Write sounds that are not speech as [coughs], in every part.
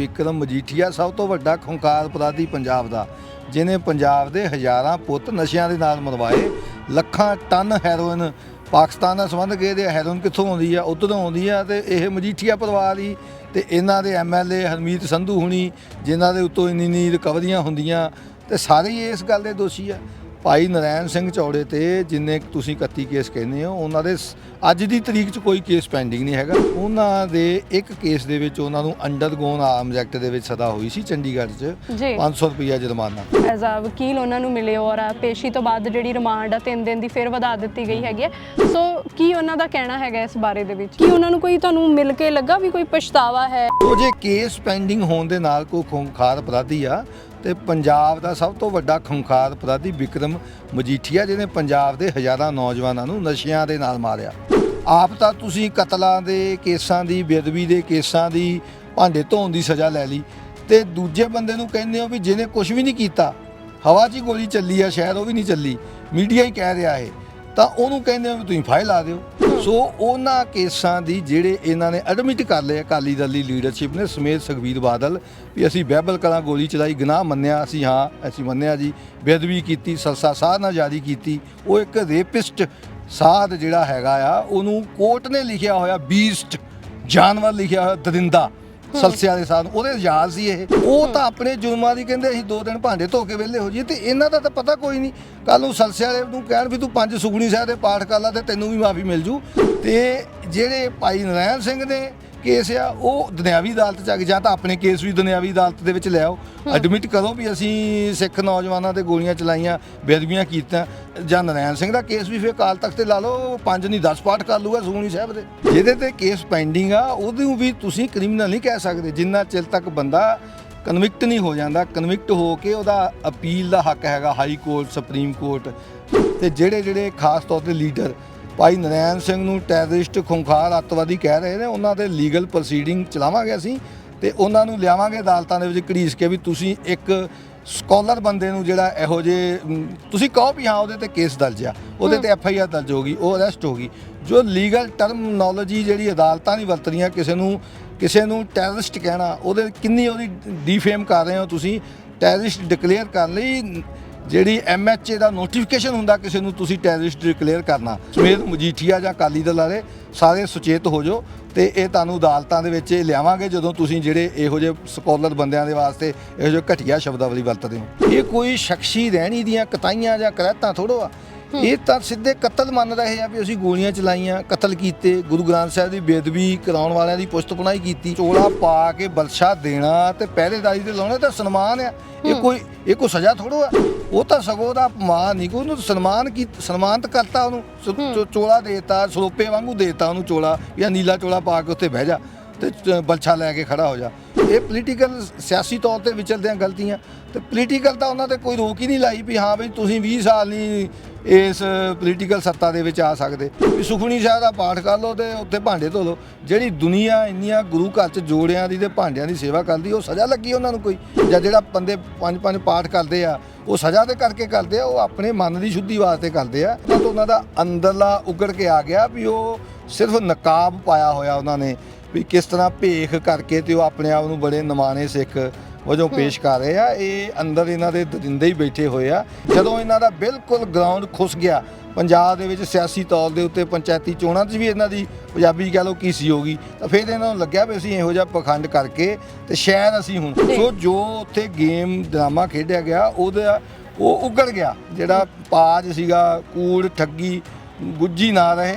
ਬਿਕਰਮ ਮਜੀਠੀਆ ਸਭ ਤੋਂ ਵੱਡਾ ਖੁੰਕਾਰ ਅਪਰਾਧੀ ਪੰਜਾਬ ਦਾ ਜਿਨੇ ਪੰਜਾਬ ਦੇ ਹਜ਼ਾਰਾਂ ਪੁੱਤ ਨਸ਼ਿਆਂ ਦੇ ਨਾਲ ਮਰਵਾਏ। ਲੱਖਾਂ ਟਨ ਹੈਰੋਇਨ ਪਾਕਿਸਤਾਨ ਨਾਲ ਸੰਬੰਧ ਗਏ ਦੇ ਹੈਰੋਇਨ ਕਿੱਥੋਂ ਆਉਂਦੀ ਆ? ਉੱਧਰੋਂ ਆਉਂਦੀ ਆ ਤੇ ਇਹ ਮਜੀਠੀਆ ਪਰਿਵਾਰ ਹੀ ਤੇ ਇਹਨਾਂ ਦੇ ਐਮਐਲਏ ਹਰਮੀਤ ਸੰਧੂ ਹੁਣੀ ਜਿਨ੍ਹਾਂ ਦੇ ਉੱਤੋਂ ਇੰਨੀ ਇੰਨੀ ਰਿਕਵਰੀਆਂ ਹੁੰਦੀਆਂ ਤੇ ਸਾਰੇ ਹੀ ਇਸ ਗੱਲ ਦੇ ਦੋਸ਼ੀ ਆ। ਭਾਈ ਨਰੈਣ ਸਿੰਘ ਚੌੜੇ ਤੇ ਜਿੰਨੇ ਤੁਸੀਂ 31 ਕੇਸ ਕਹਿੰਦੇ ਹੋ ਉਹਨਾਂ ਦੇ ਅੱਜ ਦੀ ਤਰੀਕ 'ਚ ਕੋਈ ਕੇਸ ਪੈਂਡਿੰਗ ਨਹੀਂ ਹੈਗਾ। ਉਹਨਾਂ ਦੇ ਇੱਕ ਕੇਸ ਦੇ ਵਿੱਚ ਉਹਨਾਂ ਨੂੰ ਅੰਡਰਗੋਨ ਆਰਮਸ ਐਕਟ ਦੇ ਵਿੱਚ ਸਜ਼ਾ ਹੋਈ ਸੀ ਚੰਡੀਗੜ੍ਹ 'ਚ। ਜੀ। 500 ਰੁਪਈਆ ਜੁਰਮਾਨਾ। ਐਜ਼ ਅ ਵਕੀਲ ਉਹਨਾਂ ਨੂੰ ਮਿਲੇ ਔਰ ਪੇਸ਼ੀ ਤੋਂ ਬਾਅਦ ਜਿਹੜੀ ਰਿਮਾਂਡ ਆ 3 ਦਿਨ ਦੀ ਫਿਰ ਵਧਾ ਦਿੱਤੀ ਗਈ ਹੈਗੀ ਹੈ। ਸੋ ਕੀ ਉਹਨਾਂ ਦਾ ਕਹਿਣਾ ਹੈਗਾ ਇਸ ਬਾਰੇ ਦੇ ਵਿੱਚ? ਕੀ ਉਹਨਾਂ ਨੂੰ ਕੋਈ ਤੁਹਾਨੂੰ ਮਿਲ ਕੇ ਲੱਗਾ ਵੀ ਕੋਈ ਪਛਤਾਵਾ ਹੈ? ਉਹ ਜੇ ਕੇਸ ਪੈਂਡਿੰਗ ਹੋਣ ਦੇ ਨਾਲ ਕੋਈ ਖੁੰਖਾਰ ਅਪਰਾਧੀ ਆ ਤੇ ਪੰਜਾਬ ਦਾ ਸਭ ਤੋਂ ਵੱਡਾ ਖੁੰਖਾਰ ਅਪਰਾਧੀ ਵਿਕਰਮ ਮਜੀਠੀਆ, ਜਿਹਨੇ ਪੰਜਾਬ ਦੇ ਹਜ਼ਾਰਾਂ ਨੌਜਵਾਨਾਂ ਨੂੰ ਨਸ਼ਿਆਂ ਦੇ ਨਾਲ ਮਾਰਿਆ। ਆਪ ਤਾਂ ਤੁਸੀਂ ਕਤਲਾਂ ਦੇ ਕੇਸਾਂ ਦੀ, ਬੇਅਦਬੀ ਦੇ ਕੇਸਾਂ ਦੀ, ਭਾਂਡੇ ਧੋਣ ਦੀ ਸਜ਼ਾ ਲੈ ਲਈ ਤੇ ਦੂਜੇ ਬੰਦੇ ਨੂੰ ਕਹਿੰਦੇ ਹੋ ਵੀ ਜਿਹਨੇ ਕੁਝ ਵੀ ਨਹੀਂ ਕੀਤਾ, ਹਵਾ 'ਚ ਹੀ ਗੋਲੀ ਚੱਲੀ ਆ, ਸ਼ਾਇਦ ਉਹ ਵੀ ਨਹੀਂ ਚੱਲੀ, ਮੀਡੀਆ ਹੀ ਕਹਿ ਰਿਹਾ ਇਹ, ਤਾਂ ਉਹਨੂੰ ਕਹਿੰਦੇ ਹੋ ਵੀ ਤੁਸੀਂ ਫਾਈਲ ਲਾ ਦਿਓ। ਸੋ ਉਹਨਾਂ ਕੇਸਾਂ ਦੀ ਜਿਹੜੇ ਇਹਨਾਂ ਨੇ ਐਡਮਿਟ ਕਰ ਲਏ ਅਕਾਲੀ ਦਲ ਦੀ ਲੀਡਰਸ਼ਿਪ ਨੇ ਸਮੇਤ ਸੁਖਬੀਰ ਬਾਦਲ, ਵੀ ਅਸੀਂ ਬਹਿਬਲ ਕਲਾਂ ਗੋਲੀ ਚਲਾਈ, ਗੁਨਾਹ ਮੰਨਿਆ, ਅਸੀਂ ਹਾਂ, ਅਸੀਂ ਮੰਨਿਆ ਜੀ, ਬੇਅਦਬੀ ਕੀਤੀ ਸਰਸਾ ਸਲਸਾ ਸਾਧਨਾ ਜਾਰੀ ਕੀਤੀ, ਉਹ ਇੱਕ ਰੇਪਿਸਟ ਸਾਧ ਜਿਹੜਾ ਹੈਗਾ ਆ, ਉਹਨੂੰ ਕੋਰਟ ਨੇ ਲਿਖਿਆ ਹੋਇਆ ਬੀਸਟ ਜਾਨਵਰ ਲਿਖਿਆ ਹੋਇਆ, ਦਰਿੰਦਾ। ਸਲਸਿਆ ਦੇ ਸਾਧ ਉਹਦੇ ਯਾਦ ਸੀ ਇਹ। ਉਹ ਤਾਂ ਆਪਣੇ ਜੁਰਮਾਂ ਦੀ ਕਹਿੰਦੇ ਅਸੀਂ ਦੋ ਦਿਨ ਭਾਂਡੇ ਧੋ ਕੇ ਵਿਹਲੇ ਹੋ ਜਾਈਏ ਤੇ ਇਹਨਾਂ ਦਾ ਤਾਂ ਪਤਾ ਕੋਈ ਨਹੀਂ। ਕੱਲ ਨੂੰ ਸਲਸਿਆ ਵਾਲੇ ਨੂੰ ਕਹਿਣ ਵੀ ਤੂੰ ਪੰਜ ਸੁਖਣੀ ਸਾਹਿਬ ਦੇ ਪਾਠ ਕਰ ਲਾ ਤੇ ਤੈਨੂੰ ਵੀ ਮਾਫੀ ਮਿਲ ਜੂ। ਤੇ ਜਿਹੜੇ ਭਾਈ ਨਰਾਇਣ ਸਿੰਘ ਨੇ ਕੇਸ ਆ ਉਹ ਦੁਨਿਆਵੀ ਅਦਾਲਤ ਚ ਆ ਕੇ ਜਾਂ ਤਾਂ ਆਪਣੇ ਕੇਸ ਵੀ ਦੁਨਿਆਵੀ ਅਦਾਲਤ ਦੇ ਵਿੱਚ ਲੈ ਆਓ। ਐਡਮਿਟ ਕਰੋ ਵੀ ਅਸੀਂ ਸਿੱਖ ਨੌਜਵਾਨਾਂ ਤੇ ਗੋਲੀਆਂ ਚਲਾਈਆਂ ਬੇਅਦਬੀਆਂ ਕੀਤੀਆਂ ਜਾਂ ਨਰਾਇਣ ਸਿੰਘ ਦਾ ਕੇਸ ਵੀ ਫਿਰ ਕਾਲ ਤਖਤ ਤੇ ਲਾ ਲਓ ਪੰਜ ਨਹੀਂ 10 ਪਾਠ ਕਰ ਲੂਗਾ ਸੁਖਣੀ ਸਾਹਿਬ ਦੇ। ਜਿਹਦੇ ਤੇ ਕੇਸ ਪੈਂਡਿੰਗ ਆ ਉਹਨੂੰ ਵੀ ਤੁਸੀਂ ਕ੍ਰਿਮੀਨਲ ਨਹੀਂ ਕਹਿ ਸਕਦੇ। ਜਿੰਨਾ ਚਿਰ ਤੱਕ ਬੰਦਾ ਕਨਵਿਕਟ ਨਹੀਂ ਹੋ ਜਾਂਦਾ ਕਨਵਿਕਟ ਹੋ ਕੇ ਉਹਦਾ ਅਪੀਲ ਦਾ ਹੱਕ ਹੈਗਾ ਹਾਈ ਕੋਰਟ ਸੁਪਰੀਮ ਕੋਰਟ ਤੇ ਜਿਹੜੇ ਜਿਹੜੇ ਖਾਸ ਤੌਰ ਤੇ ਲੀਡਰ ਭਾਈ ਨਰੈਣ ਸਿੰਘ ਨੂੰ ਟੈਰਰਿਸਟ ਖੁੰਖਾਰ ਅੱਤਵਾਦੀ ਕਹਿ ਰਹੇ ਨੇ ਉਹਨਾਂ ਦੇ ਲੀਗਲ ਪ੍ਰੋਸੀਡਿੰਗ ਚਲਾਵਾਂਗੇ ਅਸੀਂ ਤੇ ਉਹਨਾਂ ਨੂੰ ਲਿਆਵਾਂਗੇ ਅਦਾਲਤਾਂ ਦੇ ਵਿੱਚ ਘੜੀਸ ਕੇ ਵੀ ਤੁਸੀਂ ਇੱਕ ਸਕਾਲਰ ਬੰਦੇ ਨੂੰ ਜਿਹੜਾ ਇਹੋ ਜੇ ਤੁਸੀਂ ਕਹੋ ਵੀ ਹਾਂ ਉਹਦੇ ਤੇ ਕੇਸ ਦਰਜ ਆ ਉਹਦੇ ਤੇ ਐਫ ਆਈ ਆਰ ਦਰਜ ਹੋਗੀ ਉਹ ਅਰੈਸਟ ਹੋਗੀ ਜੋ ਲੀਗਲ ਟਰਮਨੋਲੋਜੀ ਜਿਹੜੀ ਅਦਾਲਤਾਂ ਨਹੀਂ ਵਰਤਦੀਆਂ ਕਿਸੇ ਨੂੰ ਕਿਸੇ ਨੂੰ ਟੈਰਰਿਸਟ ਕਹਿਣਾ ਉਹਦੇ ਕਿੰਨੀ ਉਹਦੀ ਡੀਫੇਮ ਕਰ ਰਹੇ ਹੋ ਤੁਸੀਂ ਟੈਰਰਿਸਟ ਡਿਕਲੇਅਰ ਕਰਨ ਲਈ ਜਿਹੜੀ ਐਮਐਚਏ ਦਾ ਨੋਟੀਫਿਕੇਸ਼ਨ ਹੁੰਦਾ ਕਿਸੇ ਨੂੰ ਤੁਸੀਂ ਟੈਰਰਿਸਟ ਡਿਕਲੇਅਰ ਕਰਨਾ। ਸਮੇਤ ਮਜੀਠੀਆ ਜਾਂ ਕਾਲੀ ਦਲ ਵਾਲੇ ਸਾਰੇ ਸੁਚੇਤ ਹੋ ਜਾਓ ਤੇ ਇਹ ਤੁਹਾਨੂੰ ਅਦਾਲਤਾਂ ਦੇ ਵਿੱਚ ਇਹ ਲਿਆਵਾਂਗੇ ਜਦੋਂ ਤੁਸੀਂ ਜਿਹੜੇ ਇਹੋ ਜਿਹੇ ਸਕਾਲਰ ਬੰਦਿਆਂ ਦੇ ਵਾਸਤੇ ਇਹੋ ਜਿਹੇ ਘਟੀਆ ਸ਼ਬਦਾਵਲੀ ਵਰਤਦੇ ਹੋ। ਇਹ ਕੋਈ ਸ਼ਖਸੀ ਰਹਿਣੀ ਦੀਆਂ ਕਤਾਈਆਂ ਜਾਂ ਕਰਹਿਤਾਂ ਥੋੜੋ ਆ ਇਹ ਤਾਂ ਸਿੱਧੇ ਕਤਲ ਮੰਨ ਰਹੇ ਆ ਵੀ ਅਸੀਂ ਗੋਲੀਆਂ ਚਲਾਈਆਂ ਕਤਲ ਕੀਤੇ ਗੁਰੂ ਗ੍ਰੰਥ ਸਾਹਿਬ ਦੀ ਬੇਦਬੀ ਕਰਾਉਣ ਵਾਲਿਆਂ ਦੀ ਪੁਸਤ ਪੁਣਾਈ ਕੀਤੀ ਚੋਲਾ ਪਾ ਕੇ ਬਲਸ਼ਾ ਦੇਣਾ ਤੇ ਪਹਿਰੇਦਾਰੀ ਤੇ ਲਾਉਣਾ ਤਾਂ ਸਨਮਾਨ ਆ। ਇਹ ਕੋਈ ਇਹ ਕੋਈ ਸਜ਼ਾ ਥੋੜੋ ਆ। ਉਹ ਤਾਂ ਸਗੋਂ ਦਾ ਅਪਮਾਨ ਨਹੀਂ ਕੋਈ ਉਹਨੂੰ ਸਨਮਾਨ ਕੀ ਸਨਮਾਨਤ ਕਰਤਾ ਉਹਨੂੰ। ਚੋਲਾ ਦੇਤਾ ਸਰੋਪੇ ਵਾਂਗੂ ਦੇਤਾ ਉਹਨੂੰ ਚੋਲਾ ਜਾਂ ਨੀਲਾ ਚੋਲਾ ਪਾ ਕੇ ਉੱਤੇ ਬਹਿ ਜਾ ਤੇ ਬਲਛਾ ਲੈ ਕੇ ਖੜਾ ਹੋ ਜਾ। ਇਹ ਪੋਲੀਟੀਕਲ ਸਿਆਸੀ ਤੌਰ ਤੇ ਵਿਚਲਦਿਆਂ ਗਲਤੀਆਂ। ਤੇ ਪੋਲੀਟੀਕਲ ਤਾਂ ਉਹਨਾਂ ਤੇ ਕੋਈ ਰੋਕ ਹੀ ਨਹੀਂ ਲਾਈ ਵੀ ਹਾਂ ਵੀ ਤੁਸੀਂ 20 ਸਾਲ ਨਹੀਂ ਇਸ ਪੋਲੀਟੀਕਲ ਸੱਤਾ ਦੇ ਵਿੱਚ ਆ ਸਕਦੇ। ਵੀ ਸੁਖਣੀ ਸਾਹਿਬ ਦਾ ਪਾਠ ਕਰ ਲਓ ਤੇ ਉੱਥੇ ਭਾਂਡੇ ਧੋ ਲਓ। ਜਿਹੜੀ ਦੁਨੀਆ ਇੰਨੀਆਂ ਗੁਰੂ ਘਰ ਚ ਜੋੜਿਆਂ ਦੀ ਤੇ ਭਾਂਡਿਆਂ ਦੀ ਸੇਵਾ ਕਰਦੀ, ਉਹ ਸਜ਼ਾ ਲੱਗੀ ਉਹਨਾਂ ਨੂੰ ਕੋਈ? ਜਾਂ ਜਿਹੜਾ ਬੰਦੇ ਪੰਜ ਪੰਜ ਪਾਠ ਕਰਦੇ ਆ, ਉਹ ਸਜ਼ਾ ਦੇ ਕਰਕੇ ਕਰਦੇ ਆ, ਉਹ ਆਪਣੇ ਮਨ ਦੀ ਸ਼ੁੱਧੀ ਵਾਸਤੇ ਕਰਦੇ ਆ? ਉਹਨਾਂ ਉਹਨਾਂ ਦਾ ਅੰਦਰਲਾ ਉਗੜ ਕੇ ਆ ਗਿਆ ਵੀ ਉਹ ਸਿਰਫ ਨਕਾਬ ਪਾਇਆ ਹੋਇਆ ਉਹਨਾਂ ਨੇ। ਵੀ ਕਿਸ ਤਰ੍ਹਾਂ ਭੇਖ ਕਰਕੇ ਤੇ ਉਹ ਆਪਣੇ ਆਪ ਨੂੰ ਬੜੇ ਨਿਮਾਣੇ ਸਿੱਖ ਵਜੋਂ ਪੇਸ਼ ਕਰ ਰਹੇ ਆ ਇਹ ਅੰਦਰ ਇਹਨਾਂ ਦੇ ਦਰਿੰਦੇ ਹੀ ਬੈਠੇ ਹੋਏ ਆ। ਜਦੋਂ ਇਹਨਾਂ ਦਾ ਬਿਲਕੁਲ ਗਰਾਊਂਡ ਖੁੱਸ ਗਿਆ ਪੰਜਾਬ ਦੇ ਵਿੱਚ ਸਿਆਸੀ ਤੌਰ ਦੇ ਉੱਤੇ ਪੰਚਾਇਤੀ ਚੋਣਾਂ 'ਚ ਵੀ ਇਹਨਾਂ ਦੀ ਪੰਜਾਬੀ ਕਹ ਲਓ ਕੀਸੀ ਹੋ ਗਈ ਤਾਂ ਫਿਰ ਇਹਨਾਂ ਨੂੰ ਲੱਗਿਆ ਵੀ ਅਸੀਂ ਇਹੋ ਜਿਹਾ ਪਖੰਡ ਕਰਕੇ ਤੇ ਸ਼ਾਇਦ ਅਸੀਂ ਹੁਣ ਸੋ ਜੋ ਉੱਥੇ ਗੇਮ ਡਰਾਮਾ ਖੇਡਿਆ ਗਿਆ ਉਹਦਾ ਉਹ ਉਗੜ ਗਿਆ। ਜਿਹੜਾ ਪਾਜ ਸੀਗਾ ਕੂੜ ਠੱਗੀ ਗੁੱਜੀ ਨਾ ਰਹੇ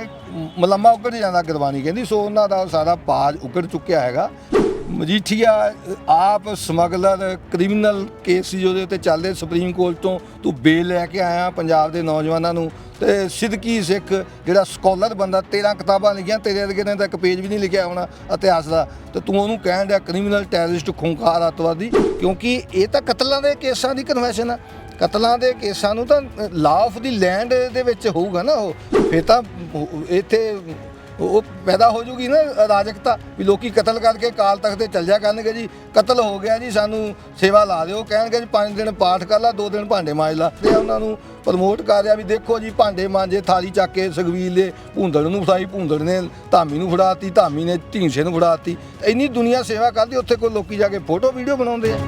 ਮਲਮਾ ਉਗੜ ਜਾਂਦਾ ਗੁਰਬਾਣੀ ਕਹਿੰਦੀ ਸੋ ਉਹਨਾਂ ਦਾ ਸਾਰਾ ਪਾਜ ਉਗੜ ਚੁੱਕਿਆ ਹੈਗਾ। ਮਜੀਠੀਆ ਆਪ ਸਮਗਲਰ ਕ੍ਰਿਮੀਨਲ ਕੇਸ ਸੀ ਉਹਦੇ ਉੱਤੇ ਚੱਲਦੇ ਸੁਪਰੀਮ ਕੋਰਟ ਤੋਂ, ਤੂੰ ਬੇਲ ਲੈ ਕੇ ਆਇਆ ਪੰਜਾਬ ਦੇ ਨੌਜਵਾਨਾਂ ਨੂੰ, ਤੇ ਸਿੱਧਕੀ ਸਿੱਖ ਜਿਹੜਾ ਸਕਾਲਰ ਬੰਦਾ 13 ਕਿਤਾਬਾਂ ਲਿਖੀਆਂ, ਤੇਰੇ ਵਰਗੇ ਨੇ ਤਾਂ ਇੱਕ ਪੇਜ ਵੀ ਨਹੀਂ ਲਿਖਿਆ ਹੋਣਾ ਇਤਿਹਾਸ ਦਾ, ਤੇ ਤੂੰ ਉਹਨੂੰ ਕਹਿਣ ਡਿਆ ਕ੍ਰਿਮੀਨਲ ਟੈਰਰਿਸਟ ਖੁੰਖਾਰ ਅੱਤਵਾਦੀ ਕਿਉਂਕਿ ਇਹ ਤਾਂ ਕਤਲਾਂ ਦੇ ਕੇਸਾਂ ਦੀ ਕਨਵੈਸ਼ਨ ਆ। ਕਤਲਾਂ ਦੇ ਕੇਸਾਂ ਨੂੰ ਤਾਂ ਲਾ ਆਫ ਦੀ ਲੈਂਡ ਦੇ ਵਿੱਚ ਹੋਊਗਾ ਨਾ ਉਹ, ਫਿਰ ਤਾਂ ਇੱਥੇ ਉਹ ਪੈਦਾ ਹੋ ਜੂਗੀ ਨਾ ਅਰਾਜਕਤਾ ਵੀ ਲੋਕੀ ਕਤਲ ਕਰਕੇ ਕਾਲ ਤਖਤ ਤੇ ਚੱਲ ਜਾ ਕਰਨਗੇ ਜੀ। ਕਤਲ ਹੋ ਗਿਆ ਜੀ, ਸਾਨੂੰ ਸੇਵਾ ਲਾ ਦਿਓ। ਕਹਿਣਗੇ ਜੀ 5 ਦਿਨ ਪਾਠ ਕਰ ਲਾ 2 ਦਿਨ ਭਾਂਡੇ ਮਾਂਜ ਲਾ। ਤੇ ਉਹਨਾਂ ਨੂੰ ਪ੍ਰਮੋਟ ਕਰ ਰਿਹਾ ਵੀ ਦੇਖੋ ਜੀ, ਭਾਂਡੇ ਮਾਂਜੇ, ਥਾਲੀ ਚੱਕ ਕੇ ਸੁਖਵੀਰ ਦੇ ਭੁੰਦੜ ਨੂੰ ਫੜਾਈ, ਭੁੰਦੜ ਨੇ ਧਾਮੀ ਨੂੰ ਫੜਾਤੀ, ਧਾਮੀ ਨੇ ਢੀਂਸੇ ਨੂੰ ਫੜਾਤੀ। ਇੰਨੀ ਦੁਨੀਆ ਸੇਵਾ ਕਰਦੀ, ਉੱਥੇ ਕੋਈ ਲੋਕੀ ਜਾ ਕੇ ਫੋਟੋ ਵੀਡੀਓ ਬਣਾਉਂਦੇ ਆ।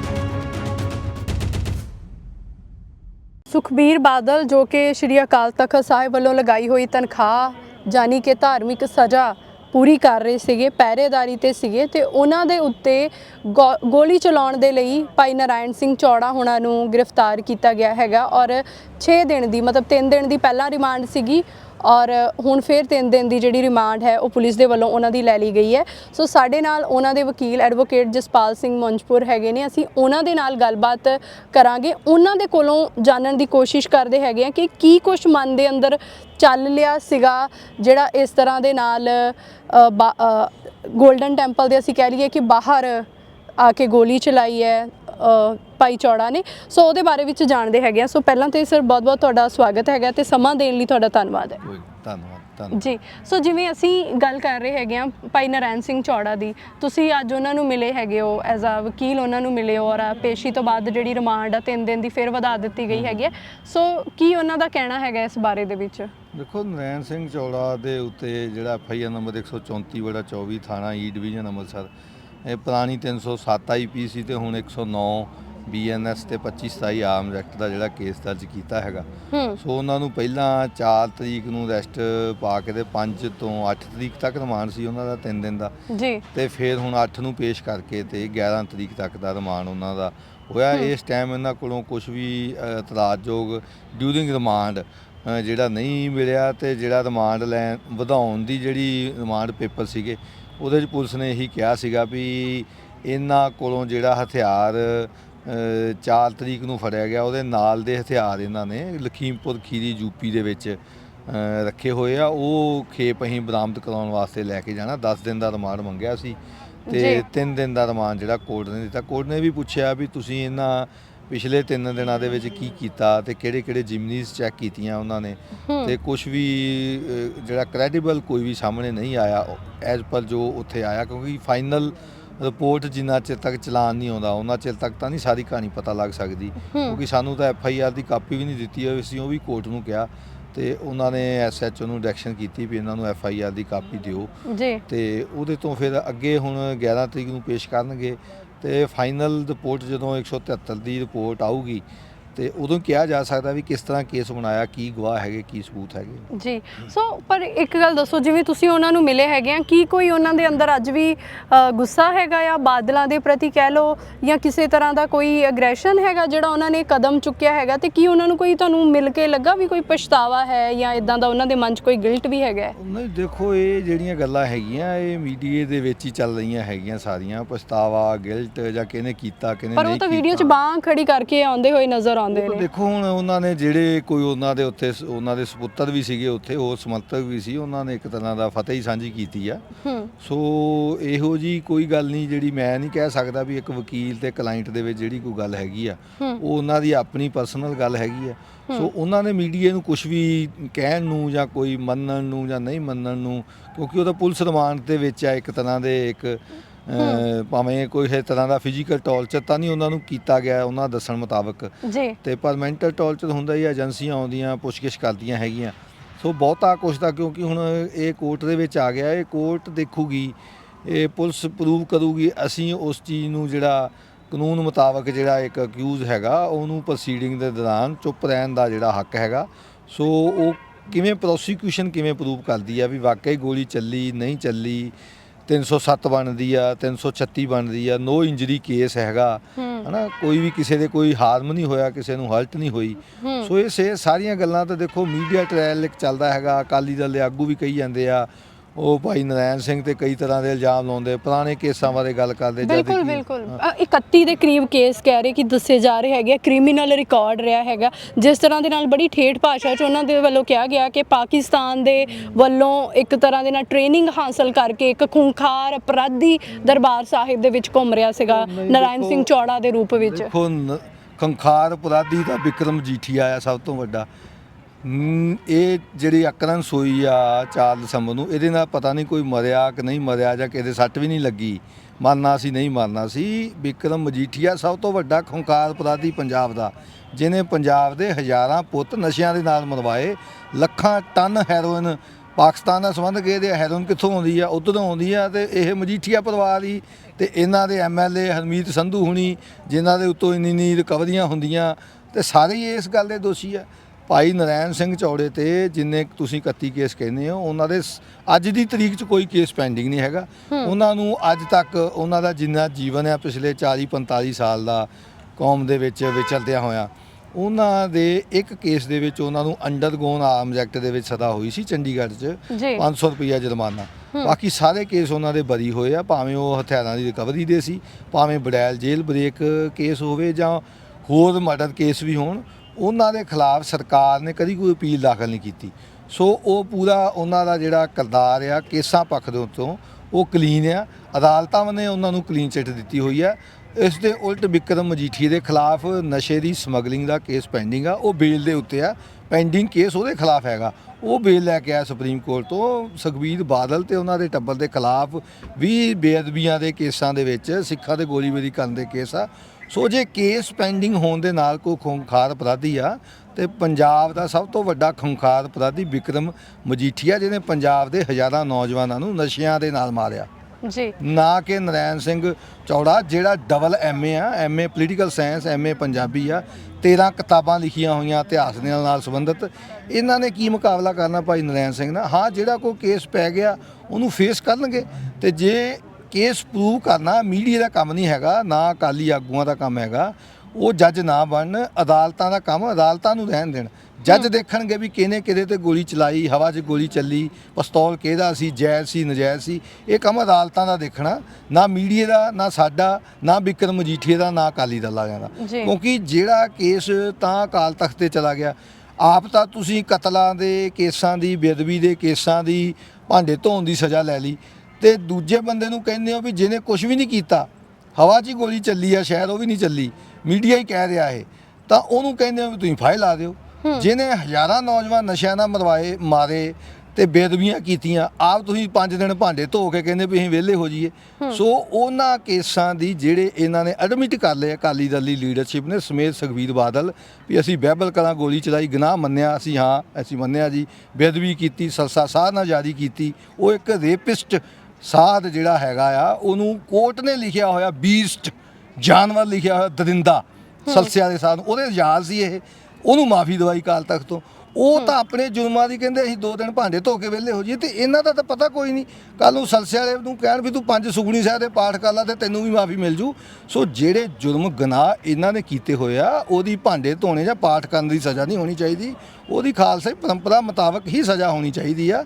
ਸੁਖਬੀਰ ਬਾਦਲ ਜੋ ਕਿ ਸ਼੍ਰੀ ਅਕਾਲ ਤਖਤ ਸਾਹਿਬ ਵੱਲੋਂ ਲਗਾਈ ਹੋਈ ਤਨਖਾਹ ਜਾਨੀ ਕਿ ਧਾਰਮਿਕ ਸਜ਼ਾ ਪੂਰੀ ਕਰ ਰਹੇ ਸੀਗੇ, ਪਹਿਰੇਦਾਰੀ ਤੇ ਸੀਗੇ ਤੇ ਉਹਨਾਂ ਦੇ ਉੱਤੇ ਗੋ- ਗੋਲੀ ਚਲਾਉਣ ਦੇ ਲਈ ਭਾਈ ਨਾਰਾਇਣ ਸਿੰਘ ਚੌੜਾ ਹੁਣਾਂ ਨੂੰ ਗ੍ਰਿਫਤਾਰ ਕੀਤਾ ਗਿਆ ਹੈਗਾ ਔਰ 6 ਦਿਨ ਦੀ ਮਤਲਬ 3 ਦਿਨ ਦੀ ਪਹਿਲਾਂ ਰਿਮਾਂਡ ਸੀਗੀ। ਔਰ ਹੁਣ ਫਿਰ 3 ਦਿਨ ਦੀ ਜਿਹੜੀ ਰਿਮਾਂਡ ਹੈ, ਉਹ ਪੁਲਿਸ ਦੇ ਵੱਲੋਂ ਉਹਨਾਂ ਦੀ ਲੈ ਲਈ ਗਈ ਹੈ। ਸੋ ਸਾਡੇ ਨਾਲ ਉਹਨਾਂ ਦੇ ਵਕੀਲ ਐਡਵੋਕੇਟ ਜਸਪਾਲ ਸਿੰਘ ਮੰਜਪੁਰ ਹੈਗੇ ਨੇ। ਅਸੀਂ ਉਹਨਾਂ ਦੇ ਨਾਲ ਗੱਲਬਾਤ ਕਰਾਂਗੇ। ਉਹਨਾਂ ਦੇ ਕੋਲੋਂ ਜਾਣਨ ਦੀ ਕੋਸ਼ਿਸ਼ ਕਰਦੇ ਹੈਗੇ ਆ ਕਿ ਕੀ ਕੁਝ ਮਨ ਦੇ ਅੰਦਰ ਚੱਲ ਲਿਆ ਸੀਗਾ, ਜਿਹੜਾ ਇਸ ਤਰ੍ਹਾਂ ਦੇ ਨਾਲ ਗੋਲਡਨ ਟੈਂਪਲ ਦੇ ਅਸੀਂ ਕਹਿ ਲਈਏ ਕਿ ਬਾਹਰ ਆ ਕੇ ਗੋਲੀ ਚਲਾਈ ਹੈ। ਅ, ਭਾਈ ਚੌੜਾ ਨੇ। ਸੋ ਉਹਦੇ ਬਾਰੇ ਵਿੱਚ ਜਾਣਦੇ ਹੈਗੇ ਆ। ਸੋ ਪਹਿਲਾਂ ਤੇ ਸਰ ਬਹੁਤ ਬਹੁਤ ਤੁਹਾਡਾ ਸਵਾਗਤ ਹੈਗਾ ਤੇ ਸਮਾਂ ਦੇਣ ਲਈ ਤੁਹਾਡਾ ਧੰਨਵਾਦ ਹੈ। ਕੋਈ ਧੰਨਵਾਦ ਧੰਨਵਾਦ। ਜੀ ਸੋ ਜਿਵੇਂ ਅਸੀਂ ਗੱਲ ਕਰ ਰਹੇ ਹੈਗੇ ਆ ਭਾਈ ਨਰੈਣ ਸਿੰਘ ਚੌੜਾ ਦੀ ਤੁਸੀਂ ਅੱਜ ਉਹਨਾਂ ਨੂੰ ਮਿਲੇ ਹੈਗੇ ਹੋ ਐਜ਼ ਅ ਵਕੀਲ ਉਹਨਾਂ ਨੂੰ ਮਿਲੇ ਹੋ ਔਰ ਪੇਸ਼ੀ ਤੋਂ ਬਾਅਦ ਜਿਹੜੀ ਰਿਮਾਂਡ ਆ 3 ਦਿਨ ਦੀ ਫਿਰ ਵਧਾ ਦਿੱਤੀ ਗਈ ਹੈਗੀ ਹੈ ਸੋ ਕੀ ਉਹਨਾਂ ਦਾ ਕਹਿਣਾ ਹੈਗਾ ਇਸ ਬਾਰੇ ਦੇ ਵਿੱਚ? ਦੇਖੋ ਨਰੈਣ ਸਿੰਘ ਚੌੜਾ ਦੇ ਉੱਤੇ ਜਿਹੜਾ ਐਫ ਆਈ ਆਰ ਨੰਬਰ 134 ਬੜਾ 24 ਥਾਣਾ ਈ ਡਿਵੀਜ਼ਨ ਅੰਮ੍ਰਿਤਸਰ ਇਹ ਪੁਰਾਣੀ 307 ਆਈਪੀਸੀ ਤੇ ਹੁਣ 109 ਬੀਐਨਐਸ ਤੇ 25 27 ਆਰਮ ਐਕਟ ਦਾ ਜਿਹੜਾ ਕੇਸ ਦਰਜ ਕੀਤਾ ਹੈਗਾ। ਸੋ ਉਹਨਾਂ ਨੂੰ ਪਹਿਲਾਂ 4 ਤਰੀਕ ਨੂੰ ਅਰੈਸਟ ਪਾ ਕੇ ਤੇ 5 ਤੋਂ 8 ਤਰੀਕ ਤੱਕ ਰਿਮਾਂਡ ਸੀ ਉਹਨਾਂ ਦਾ 3 ਦਿਨ ਦਾ। ਜੀ। ਤੇ ਫਿਰ ਹੁਣ 8 ਨੂੰ ਪੇਸ਼ ਕਰਕੇ ਤੇ 11 ਤਰੀਕ ਤੱਕ ਦਾ ਰਿਮਾਂਡ ਉਹਨਾਂ ਦਾ ਹੋਇਆ। ਇਸ ਟਾਈਮ ਇਹਨਾਂ ਕੋਲੋਂ ਕੁਝ ਵੀ ਇਤਰਾਜ਼ਯੋਗ ਡਿਊਰਿੰਗ ਰਿਮਾਂਡ ਜਿਹੜਾ ਨਹੀਂ ਮਿਲਿਆ ਤੇ ਜਿਹੜਾ ਰਿਮਾਂਡ ਲੈਣ ਵਧਾਉਣ ਦੀ ਜਿਹੜੀ ਰਿਮਾਂਡ ਪੇਪਰ ਸੀਗੇ ਉਹਦੇ 'ਚ ਪੁਲਿਸ ਨੇ ਇਹੀ ਕਿਹਾ ਸੀਗਾ ਵੀ ਇਹਨਾਂ ਕੋਲੋਂ ਜਿਹੜਾ ਹਥਿਆਰ 4 ਤਰੀਕ ਨੂੰ ਫੜਿਆ ਗਿਆ ਉਹਦੇ ਨਾਲ ਦੇ ਹਥਿਆਰ ਇਹਨਾਂ ਨੇ ਲਖੀਮਪੁਰ ਖੀਰੀ ਯੂਪੀ ਦੇ ਵਿੱਚ ਰੱਖੇ ਹੋਏ ਆ। ਉਹ ਖੇਪ ਅਸੀਂ ਬਰਾਮਦ ਕਰਾਉਣ ਵਾਸਤੇ ਲੈ ਕੇ ਜਾਣਾ। 10 ਦਿਨ ਦਾ ਰਿਮਾਂਡ ਮੰਗਿਆ ਸੀ ਤੇ ਜੀ। 3 ਦਿਨ ਦਾ ਰਿਮਾਂਡ ਜਿਹੜਾ ਕੋਰਟ ਨੇ ਦਿੱਤਾ। ਕੋਰਟ ਨੇ ਵੀ ਪੁੱਛਿਆ ਵੀ ਤੁਸੀਂ ਇਹਨਾਂ ਪਿਛਲੇ 3 ਦਿਨਾਂ ਦੇ ਵਿੱਚ ਕੀ ਕੀਤਾ ਤੇ ਕਿਹੜੇ ਕਿਹੜੇ ਜਿਮਨੀਜ਼ ਚੈੱਕ ਕੀਤੀਆਂ ਉਹਨਾਂ ਨੇ ਤੇ ਕੁਝ ਵੀ ਅ, ਜਿਹੜਾ ਕ੍ਰੈਡੀਬਲ ਕੋਈ ਵੀ ਸਾਹਮਣੇ ਨਹੀਂ ਆਇਆ ਐਜ਼ ਪਰ ਜੋ ਉੱਥੇ ਆਇਆ ਕਿਉਂਕਿ ਫਾਈਨਲ ਰਿਪੋਰਟ ਜਿੰਨਾ ਚਿਰ ਤੱਕ ਚਲਾਨ ਨਹੀਂ ਆਉਂਦਾ ਉਹਨਾਂ ਚਿਰ ਤੱਕ ਤਾਂ ਨਹੀਂ ਸਾਰੀ ਕਹਾਣੀ ਪਤਾ ਲੱਗ ਸਕਦੀ। ਕਿਉਂਕਿ ਸਾਨੂੰ ਤਾਂ ਐਫ ਆਈ ਆਰ ਦੀ ਕਾਪੀ ਵੀ ਨਹੀਂ ਦਿੱਤੀ ਹੋਈ ਅਸੀਂ ਉਹ ਵੀ ਕੋਰਟ ਨੂੰ ਕਿਹਾ ਤੇ ਉਹਨਾਂ ਨੇ ਐਸ ਐਚ ਓ ਨੂੰ ਡਾਇਰੈਕਸ਼ਨ ਕੀਤੀ ਵੀ ਇਹਨਾਂ ਨੂੰ ਐਫ ਆਈ ਆਰ ਦੀ ਕਾਪੀ ਦਿਓ। ਜੀ। ਤੇ ਉਹਦੇ ਤੋਂ ਫਿਰ ਅੱਗੇ ਹੁਣ 11 ਤਰੀਕ ਨੂੰ ਪੇਸ਼ ਕਰਨਗੇ ਤੇ ਫਾਈਨਲ ਰਿਪੋਰਟ ਜਦੋਂ 173 ਦੀ ਰਿਪੋਰਟ ਆਊਗੀ ਤੇ ਉਦੋਂ ਕਿਹਾ ਜਾ ਸਕਦਾ ਵੀ ਕਿਸ ਤਰ੍ਹਾਂ ਕੇਸ ਬਣਾਇਆ ਕੀ ਗਵਾਹ ਹੈਗੇ ਕੀ ਸਬੂਤ ਹੈਗੇ ਜੀ ਸੋ ਪਰ ਇੱਕ ਗੱਲ ਦੱਸੋ ਜਿਵੇਂ ਤੁਸੀਂ ਉਹਨਾਂ ਨੂੰ ਮਿਲੇ ਹੈਗੇ ਆ ਕੀ ਕੋਈ ਉਹਨਾਂ ਦੇ ਅੰਦਰ ਅੱਜ ਵੀ ਗੁੱਸਾ ਹੈਗਾ ਜਾਂ ਬਾਦਲਾਂ ਦੇ ਪ੍ਰਤੀ ਕਹਿ ਲਓ ਜਾਂ ਕਿਸੇ ਤਰ੍ਹਾਂ ਦਾ ਕੋਈ ਅਗਰੈਸ਼ਨ ਹੈਗਾ ਜਿਹੜਾ ਉਹਨਾਂ ਨੇ ਕਦਮ ਚੁੱਕਿਆ ਹੈਗਾ ਤੇ ਕੀ ਉਹਨਾਂ ਨੂੰ ਕੋਈ ਤੁਹਾਨੂੰ ਮਿਲ ਕੇ ਲੱਗਾ ਵੀ ਕੋਈ ਪਛਤਾਵਾ ਹੈ ਜਾਂ ਇਦਾਂ ਦਾ ਉਹਨਾਂ ਦੇ ਮਨ 'ਚ ਕੋਈ ਗਿਲਟ ਵੀ ਹੈਗਾ? ਨਹੀਂ ਦੇਖੋ ਇਹ ਜਿਹੜੀਆਂ ਗੱਲਾਂ ਹੈਗੀਆਂ ਇਹ ਮੀਡੀਆ ਦੇ ਵਿੱਚ ਹੀ ਚੱਲ ਰਹੀਆਂ ਹੈਗੀਆਂ ਸਾਰੀਆਂ ਪਛਤਾਵਾ ਗਿਲਟ ਜਾਂ ਕਿਹਨੇ ਕੀਤਾ ਕਿਹਨੇ ਪਰ ਉਹ ਨਹੀਂ ਤਾਂ ਵੀਡੀਓ 'ਚ ਕੀਤਾ। ਬਾਹ ਖੜੀ ਕਰਕੇ ਆਉਂਦੇ ਹੋਏ ਨਜ਼ਰ ਆਉਂਦੇ ਨੇ। ਦੇਖੋ ਹੁਣ ਉਹਨਾਂ ਨੇ ਜਿਹੜੇ ਕੋਈ ਉਹਨਾਂ ਦੇ ਉੱਥੇ ਉਹਨਾਂ ਦੇ ਸਪੁੱਤਰ ਵੀ ਸੀਗੇ ਉੱਥੇ ਉਹ ਸਮਰਥਕ ਵੀ ਸੀ ਉਹਨਾਂ ਨੇ ਇੱਕ ਤਰ੍ਹਾਂ ਦਾ ਫਤਿਹ ਹੀ ਸਾਂਝੀ ਕੀਤੀ ਆ। ਸੋ ਇਹੋ ਜੀ ਕੋਈ ਗੱਲ ਨਹੀਂ ਜਿਹੜੀ ਮੈਂ ਨਹੀਂ ਕਹਿ ਸਕਦਾ ਵੀ ਇੱਕ ਵਕੀਲ ਤੇ ਕਲਾਇੰਟ ਦੇ ਵਿੱਚ ਜਿਹੜੀ ਕੋਈ ਗੱਲ ਹੈਗੀ ਆ ਉਹ ਉਹਨਾਂ ਦੀ ਆਪਣੀ ਪਰਸਨਲ ਗੱਲ ਹੈਗੀ ਆ। ਸੋ ਉਹਨਾਂ ਨੇ ਮੀਡੀਆ ਨੂੰ ਕੁਝ ਵੀ ਕਹਿਣ ਨੂੰ ਜਾਂ ਕੋਈ ਮੰਨਣ ਨੂੰ ਜਾਂ ਨਹੀਂ ਮੰਨਣ ਨੂੰ ਕਿਉਂਕਿ ਉਹ ਤਾਂ ਪੁਲਿਸ ਰਿਮਾਂਡ ਦੇ ਵਿੱਚ ਆ ਇੱਕ ਤਰ੍ਹਾਂ ਦੇ ਇੱਕ ਭਾਵੇਂ ਕੋਈ ਇਸ ਤਰ੍ਹਾਂ ਦਾ ਫਿਜ਼ੀਕਲ ਟੌਰਚਰ ਤਾਂ ਨਹੀਂ ਉਹਨਾਂ ਨੂੰ ਕੀਤਾ ਗਿਆ ਉਹਨਾਂ ਦੱਸਣ ਮੁਤਾਬਕ। ਜੀ। ਤੇ ਪਰ ਮੈਂਟਲ ਟੌਰਚਰ ਹੁੰਦਾ ਹੀ ਏਜੰਸੀਆਂ ਆਉਂਦੀਆਂ ਪੁੱਛਗਿੱਛ ਕਰਦੀਆਂ ਹੈਗੀਆਂ। ਸੋ ਬਹੁਤਾ ਕੁਛ ਤਾਂ ਕਿਉਂਕਿ ਹੁਣ ਇਹ ਕੋਰਟ ਦੇ ਵਿੱਚ ਆ ਗਿਆ ਇਹ ਕੋਰਟ ਦੇਖੂਗੀ ਇਹ ਪੁਲਿਸ ਪ੍ਰੂਵ ਕਰੂਗੀ ਅਸੀਂ ਉਸ ਚੀਜ਼ ਨੂੰ ਜਿਹੜਾ ਕਾਨੂੰਨ ਮੁਤਾਬਕ ਜਿਹੜਾ ਇੱਕ ਅਕਿਊਜ਼ ਹੈਗਾ ਉਹਨੂੰ ਪ੍ਰੋਸੀਡਿੰਗ ਦੇ ਦੌਰਾਨ ਚੁੱਪ ਰਹਿਣ ਦਾ ਜਿਹੜਾ ਹੱਕ ਹੈਗਾ। ਸੋ ਉਹ ਕਿਵੇਂ ਪ੍ਰੋਸੀਕਿਊਸ਼ਨ ਕਿਵੇਂ ਪ੍ਰੂਵ ਕਰਦੀ ਆ ਵੀ ਵਾਕਈ ਗੋਲੀ ਚੱਲੀ ਨਹੀਂ ਚੱਲੀ 307 ਬਣਦੀ ਆ 336 ਬਣਦੀ ਆ ਨੋ ਇੰਜਰੀ ਕੇਸ ਹੈਗਾ। ਹਨਾ ਕੋਈ ਵੀ ਕਿਸੇ ਦੇ ਕੋਈ ਹਾਰਮ ਨਹੀਂ ਹੋਇਆ ਕਿਸੇ ਨੂੰ ਹਲਟ ਨਹੀਂ ਹੋਈ। ਸੋ ਇਹ ਸੇ ਸਾਰੀਆਂ ਗੱਲਾਂ ਤਾਂ ਦੇਖੋ ਮੀਡੀਆ ਟ੍ਰਾਇਲ ਇੱਕ ਚੱਲਦਾ ਹੈਗਾ ਅਕਾਲੀ ਦਲ ਦੇ ਆਗੂ ਵੀ ਕਹੀ ਜਾਂਦੇ ਆ ਉਹ ਭਾਈ ਨਰਾਇਣ ਸਿੰਘ ਤੇ ਕਈ ਤਰ੍ਹਾਂ ਦੇ ਇਲਜ਼ਾਮ ਲਾਉਂਦੇ ਪੁਰਾਣੇ ਕੇਸਾਂ ਬਾਰੇ ਗੱਲ ਕਰਦੇ ਜਦ ਬਿਲਕੁਲ ਕਿ- ਬਿਲਕੁਲ। ਅ, 31 ਦੇ ਕਰੀਬ ਕੇਸ ਕਹਿ ਰਹੇ ਕਿ ਦੱਸੇ ਜਾ ਰਹੇ ਹੈਗੇ ਕ੍ਰਿਮੀਨਲ ਰਿਕਾਰਡ ਰਿਹਾ ਹੈਗਾ। ਜਿਸ ਤਰ੍ਹਾਂ ਦੇ ਨਾਲ ਬੜੀ ਠੇਠ ਭਾਸ਼ਾ 'ਚ ਉਹਨਾਂ ਦੇ ਵੱਲੋਂ ਕਿਹਾ ਗਿਆ ਕਿ ਪਾਕਿਸਤਾਨ ਦੇ ਵੱਲੋਂ ਇੱਕ ਤਰ੍ਹਾਂ ਦੇ ਨਾਲ ਟ੍ਰੇਨਿੰਗ ਹਾਸਲ ਕਰਕੇ ਇੱਕ ਖੂੰਖਾਰ ਅਪਰਾਧੀ ਦਰਬਾਰ ਸਾਹਿਬ ਦੇ ਵਿੱਚ ਘੁੰਮ ਰਿਹਾ ਸੀਗਾ ਨਹੀਂ, ਨਰਾਇਣ ਦੇਖੋ- ਸਿੰਘ ਚੌੜਾ ਦੇ ਰੂਪ ਵਿੱਚ। ਦੇਖੋ ਨ- ਖੰਖਾਰ ਅਪਰਾਧੀ ਦਾ ਵਿਕਰਮ ਜੀਠੀਆ ਆ ਸਭ ਤੋਂ ਵੱਡਾ। ਹਮ, ਇਹ ਜਿਹੜੀ ਅਕਰੰਸ ਹੋਈ ਆ 4 ਦਸੰਬਰ ਨੂੰ ਇਹਦੇ ਨਾਲ ਪਤਾ ਨਹੀਂ ਕੋਈ ਮਰਿਆ ਕਿ ਨਹੀਂ ਮਰਿਆ ਜਾਂ ਕਿਤੇ ਸੱਟ ਵੀ ਨਹੀਂ ਲੱਗੀ। ਮਰਨਾ ਸੀ ਨਹੀਂ ਮਰਨਾ ਸੀ ਵਿਕਰਮ ਮਜੀਠੀਆ ਸਭ ਤੋਂ ਵੱਡਾ ਖੁੰਕਾਰ ਅਪਰਾਧੀ ਪੰਜਾਬ ਦਾ ਜਿਨੇ ਪੰਜਾਬ ਦੇ ਹਜ਼ਾਰਾਂ ਪੁੱਤ ਨਸ਼ਿਆਂ ਦੇ ਨਾਲ ਮਰਵਾਏ। ਲੱਖਾਂ ਟਨ ਹੈਰੋਇਨ ਪਾਕਿਸਤਾਨ ਦਾ ਸੰਬੰਧ ਗਏ ਦੇ ਹੈਰੋਇਨ ਕਿੱਥੋਂ ਆਉਂਦੀ ਆ? ਉੱਧਰੋਂ ਆਉਂਦੀ ਆ ਤੇ ਇਹ ਮਜੀਠੀਆ ਪਰਿਵਾਰ ਹੀ ਤੇ ਇਹਨਾਂ ਦੇ ਐਮਐਲਏ ਹਰਮੀਤ ਸੰਧੂ ਹੁਣੀ ਜਿਨ੍ਹਾਂ ਦੇ ਉੱਤੋਂ ਇੰਨੀ ਇੰਨੀ ਰਿਕਵਰੀਆਂ ਹੁੰਦੀਆਂ ਤੇ ਸਾਰੇ ਹੀ ਇਸ ਗੱਲ ਦੇ ਦੋਸ਼ੀ ਆ। ਭਾਈ ਨਰੈਣ ਸਿੰਘ ਚੌੜੇ ਤੇ ਜਿੰਨੇ ਤੁਸੀਂ 31 ਕੇਸ ਕਹਿੰਦੇ ਹੋ ਉਹਨਾਂ ਦੇ ਅੱਜ ਦੀ ਤਰੀਕ 'ਚ ਕੋਈ ਕੇਸ ਪੈਂਡਿੰਗ ਨਹੀਂ ਹੈਗਾ। ਉਹਨਾਂ ਨੂੰ ਅੱਜ ਤੱਕ ਉਹਨਾਂ ਦਾ ਜਿੰਨਾ ਜੀਵਨ ਹੈ ਪਿਛਲੇ 40 45 ਸਾਲ ਦਾ ਕੌਮ ਦੇ ਵਿੱਚ ਵਿਚਰਦਿਆਂ ਹੋਇਆ ਉਹਨਾਂ ਦੇ ਇੱਕ ਕੇਸ ਦੇ ਵਿੱਚ ਉਹਨਾਂ ਨੂੰ ਅੰਡਰਗੋਨ ਆਰਮਸ ਐਕਟ ਦੇ ਵਿੱਚ ਸਜ਼ਾ ਹੋਈ ਸੀ ਚੰਡੀਗੜ੍ਹ 'ਚ ਜੀ। 500 ਰੁਪਈਆ ਜੁਰਮਾਨਾ। ਬਾਕੀ ਸਾਰੇ ਕੇਸ ਉਹਨਾਂ ਦੇ ਬਰੀ ਹੋਏ ਆ ਭਾਵੇਂ ਉਹ ਹਥਿਆਰਾਂ ਦੀ ਰਿਕਵਰੀ ਦੇ ਸੀ ਭਾਵੇਂ ਬੜੈਲ ਜੇਲ੍ਹ ਬ੍ਰੇਕ ਕੇਸ ਹੋਵੇ ਜਾਂ ਹੋਰ ਮਰਡਰ ਕੇਸ ਵੀ ਹੋਣ ਉਹਨਾਂ ਦੇ ਖਿਲਾਫ ਸਰਕਾਰ ਨੇ ਕਦੀ ਕੋਈ ਅਪੀਲ ਦਾਖਲ ਨਹੀਂ ਕੀਤੀ। ਸੋ ਉਹ ਪੂਰਾ ਉਹਨਾਂ ਦਾ ਜਿਹੜਾ ਕਿਰਦਾਰ ਆ, ਕੇਸਾਂ ਪੱਖ ਦੇ ਉੱਤੋਂ ਉਹ ਕਲੀਨ ਆ। ਅਦਾਲਤਾਂ ਨੇ ਉਹਨਾਂ ਨੂੰ ਕਲੀਨ ਚਿੱਟ ਦਿੱਤੀ ਹੋਈ ਆ। ਇਸ ਦੇ ਉਲਟ ਵਿਕਰਮ ਮਜੀਠੀਏ ਦੇ ਖਿਲਾਫ ਨਸ਼ੇ ਦੀ ਸਮਗਲਿੰਗ ਦਾ ਕੇਸ ਪੈਂਡਿੰਗ ਆ। ਉਹ ਬੇਲ ਦੇ ਉੱਤੇ ਆ। ਪੈਂਡਿੰਗ ਕੇਸ ਉਹਦੇ ਖਿਲਾਫ ਹੈਗਾ। ਉਹ ਬੇਲ ਲੈ ਕੇ ਆਇਆ ਸੁਪਰੀਮ ਕੋਰਟ ਤੋਂ। ਸੁਖਬੀਰ ਬਾਦਲ ਤੇ ਉਹਨਾਂ ਦੇ ਟੱਬਰ ਦੇ ਖਿਲਾਫ ਵੀ ਬੇਅਦਬੀਆਂ ਦੇ ਕੇਸਾਂ ਦੇ ਵਿੱਚ, ਸਿੱਖਾਂ ਦੇ ਗੋਲੀਬਾਰੀ ਕਰਨ ਦੇ ਕੇਸ ਆ। ਸੋ ਜੇ ਕੇਸ ਪੈਂਡਿੰਗ ਹੋਣ ਦੇ ਨਾਲ ਕੋਈ ਖੁੰਖਾਰ ਅਪਰਾਧੀ ਆ ਤੇ ਪੰਜਾਬ ਦਾ ਸਭ ਤੋਂ ਵੱਡਾ ਖੁੰਖਾਰ ਅਪਰਾਧੀ ਵਿਕਰਮ ਮਜੀਠੀਆ ਜਿਹਨੇ ਪੰਜਾਬ ਦੇ ਹਜ਼ਾਰਾਂ ਨੌਜਵਾਨਾਂ ਨੂੰ ਨਸ਼ਿਆਂ ਦੇ ਨਾਲ ਮਾਰਿਆ। ਜੀ। ਨਾ ਕਿ ਨਰੈਣ ਸਿੰਘ ਚੌੜਾ ਜਿਹੜਾ ਡਬਲ ਐਮਏ ਆ MA political science MA Punjabi ਆ 13 ਕਿਤਾਬਾਂ ਲਿਖੀਆਂ ਹੋਈਆਂ ਇਤਿਹਾਸ ਦੇ ਨਾਲ ਸੰਬੰਧਿਤ। ਇਹਨਾਂ ਨੇ ਕੀ ਮੁਕਾਬਲਾ ਕਰਨਾ ਭਾਈ ਨਰੈਣ ਸਿੰਘ ਨਾਲ? ਹਾਂ ਜਿਹੜਾ ਕੋਈ ਕੇਸ ਪੈ ਗਿਆ ਉਹਨੂੰ ਫੇਸ ਕਰਨਗੇ। ਤੇ ਜੇ ਕੇਸ ਪ੍ਰੂਵ ਕਰਨਾ ਮੀਡੀਆ ਦਾ ਕੰਮ ਨਹੀਂ ਹੈਗਾ ਨਾ ਅਕਾਲੀ ਆਗੂਆਂ ਦਾ ਕੰਮ ਹੈਗਾ। ਉਹ ਜੱਜ ਨਾ ਬਣਨ ਅਦਾਲਤਾਂ ਦਾ ਕੰਮ ਅਦਾਲਤਾਂ ਨੂੰ ਰਹਿਣ ਦੇਣ। ਜੱਜ ਦੇਖਣਗੇ ਵੀ ਕਿਹਨੇ ਕਿਹਦੇ ਤੇ ਗੋਲੀ ਚਲਾਈ ਹਵਾ 'ਚ ਗੋਲੀ ਚੱਲੀ ਪਿਸਤੌਲ ਕਿਹਦਾ ਸੀ ਜਾਇਜ਼ ਸੀ ਨਜਾਇਜ਼ ਸੀ ਇਹ ਕੰਮ ਅਦਾਲਤਾਂ ਦਾ ਦੇਖਣਾ। ਨਾ ਮੀਡੀਆ ਦਾ ਨਾ ਸਾਡਾ ਨਾ ਬਿਕਰਮ ਮਜੀਠੀਏ ਦਾ ਨਾ ਅਕਾਲੀ ਦਲ ਵਾਲਿਆਂ ਦਾ। ਕਿਉਂਕਿ ਜਿਹੜਾ ਕੇਸ ਤਾਂ ਅਕਾਲ ਤਖਤ ਤੇ ਚਲਾ ਗਿਆ ਆਪ ਤਾਂ ਤੁਸੀਂ ਕਤਲਾਂ ਦੇ ਕੇਸਾਂ ਦੀ ਬੇਅਦਬੀ ਦੇ ਕੇਸਾਂ ਦੀ ਭਾਂਡੇ ਧੋਣ ਦੀ ਸਜ਼ਾ ਲੈ ਲਈ। ਤੇ ਦੂਜੇ ਬੰਦੇ ਨੂੰ ਕਹਿੰਦੇ ਹੋ ਵੀ ਜਿਹਨੇ ਕੁਝ ਵੀ ਨਹੀਂ ਕੀਤਾ ਹਵਾ 'ਚ ਹੀ ਗੋਲੀ ਚੱਲੀ ਆ ਸ਼ਾਇਦ ਉਹ ਵੀ ਨਹੀਂ ਚੱਲੀ ਮੀਡੀਆ ਹੀ ਕਹਿ ਰਿਹਾ ਇਹ ਤਾਂ ਉਹਨੂੰ ਕਹਿੰਦੇ ਹੋ ਵੀ ਤੁਸੀਂ ਫਾਈਲ ਲਾ ਦਿਓ। ਜਿਹਨੇ ਹਜ਼ਾਰਾਂ ਨੌਜਵਾਨ ਨਸ਼ਿਆਂ ਨਾਲ ਮਰਵਾਏ ਮਾਰੇ ਤੇ ਬੇਦਬੀਆਂ ਕੀਤੀਆਂ ਆਪ ਤੁਸੀਂ 5 ਦਿਨ ਭਾਂਡੇ ਧੋ ਕੇ ਕਹਿੰਦੇ ਵੀ ਅਸੀਂ ਵਿਹਲੇ ਹੋ ਜਾਈਏ। ਸੋ ਉਹਨਾਂ ਕੇਸਾਂ ਦੀ ਜਿਹੜੇ ਇਹਨਾਂ ਨੇ ਐਡਮਿਟ ਕਰ ਲਏ ਅਕਾਲੀ ਦਲ ਦੀ ਲੀਡਰਸ਼ਿਪ ਨੇ ਸਮੇਤ ਸੁਖਬੀਰ ਬਾਦਲ ਵੀ ਅਸੀਂ ਬਹਿਬਲ ਕਲਾਂ ਗੋਲੀ ਚਲਾਈ ਗੁਨਾਹ ਮੰਨਿਆ ਅਸੀਂ ਹਾਂ ਅਸੀਂ ਮੰਨਿਆ ਜੀ ਬੇਦਬੀ ਕੀਤੀ ਸਲਸਾ ਸਾਧ ਨਾਲ ਜਾਰੀ ਕੀਤੀ ਉਹ ਇੱਕ ਰੇਪਿਸਟ ਸਾਧ ਜਿਹੜਾ ਹੈਗਾ ਆ ਉਹਨੂੰ ਕੋਰਟ ਨੇ ਲਿਖਿਆ ਹੋਇਆ ਬੀਸਟ ਜਾਨਵਰ ਲਿਖਿਆ ਹੋਇਆ ਦਰਿੰਦਾ ਸਲਸਿਆ ਦੇ ਸਾਧ ਉਹਦੇ ਯਾਦ ਸੀ ਇਹ। ਉਹਨੂੰ ਮਾਫੀ ਦਵਾਈ ਕਾਲ ਤੱਕ ਤੋਂ। ਉਹ ਤਾਂ ਆਪਣੇ ਜੁਰਮਾਂ ਦੀ ਕਹਿੰਦੇ ਅਸੀਂ ਦੋ ਦਿਨ ਭਾਂਡੇ ਧੋ ਕੇ ਵਿਹਲੇ ਹੋ ਜਾਈਏ ਤੇ ਇਹਨਾਂ ਦਾ ਤਾਂ ਪਤਾ ਕੋਈ ਨਹੀਂ। ਕੱਲ ਨੂੰ ਸਲਸੇ ਵਾਲੇ ਨੂੰ ਕਹਿਣ ਵੀ ਤੂੰ ਪੰਜ ਸੁਖਣੀ ਸਾਹਿਬ ਦੇ ਪਾਠ ਕਰ ਲਾ ਤੇ ਤੈਨੂੰ ਵੀ ਮਾਫੀ ਮਿਲ ਜੂ। ਸੋ ਜਿਹੜੇ ਜੁਰਮ ਗੁਨਾਹ ਇਹਨਾਂ ਨੇ ਕੀਤੇ ਹੋਏ ਆ ਉਹਦੀ ਭਾਂਡੇ ਧੋਣੇ ਜਾਂ ਪਾਠ ਕਰਨ ਦੀ ਸਜ਼ਾ ਨਹੀਂ ਹੋਣੀ ਚਾਹੀਦੀ। ਉਹਦੀ ਖਾਲਸਾ ਪਰੰਪਰਾ ਮੁਤਾਬਕ ਹੀ ਸਜ਼ਾ ਹੋਣੀ ਚਾਹੀਦੀ ਆ।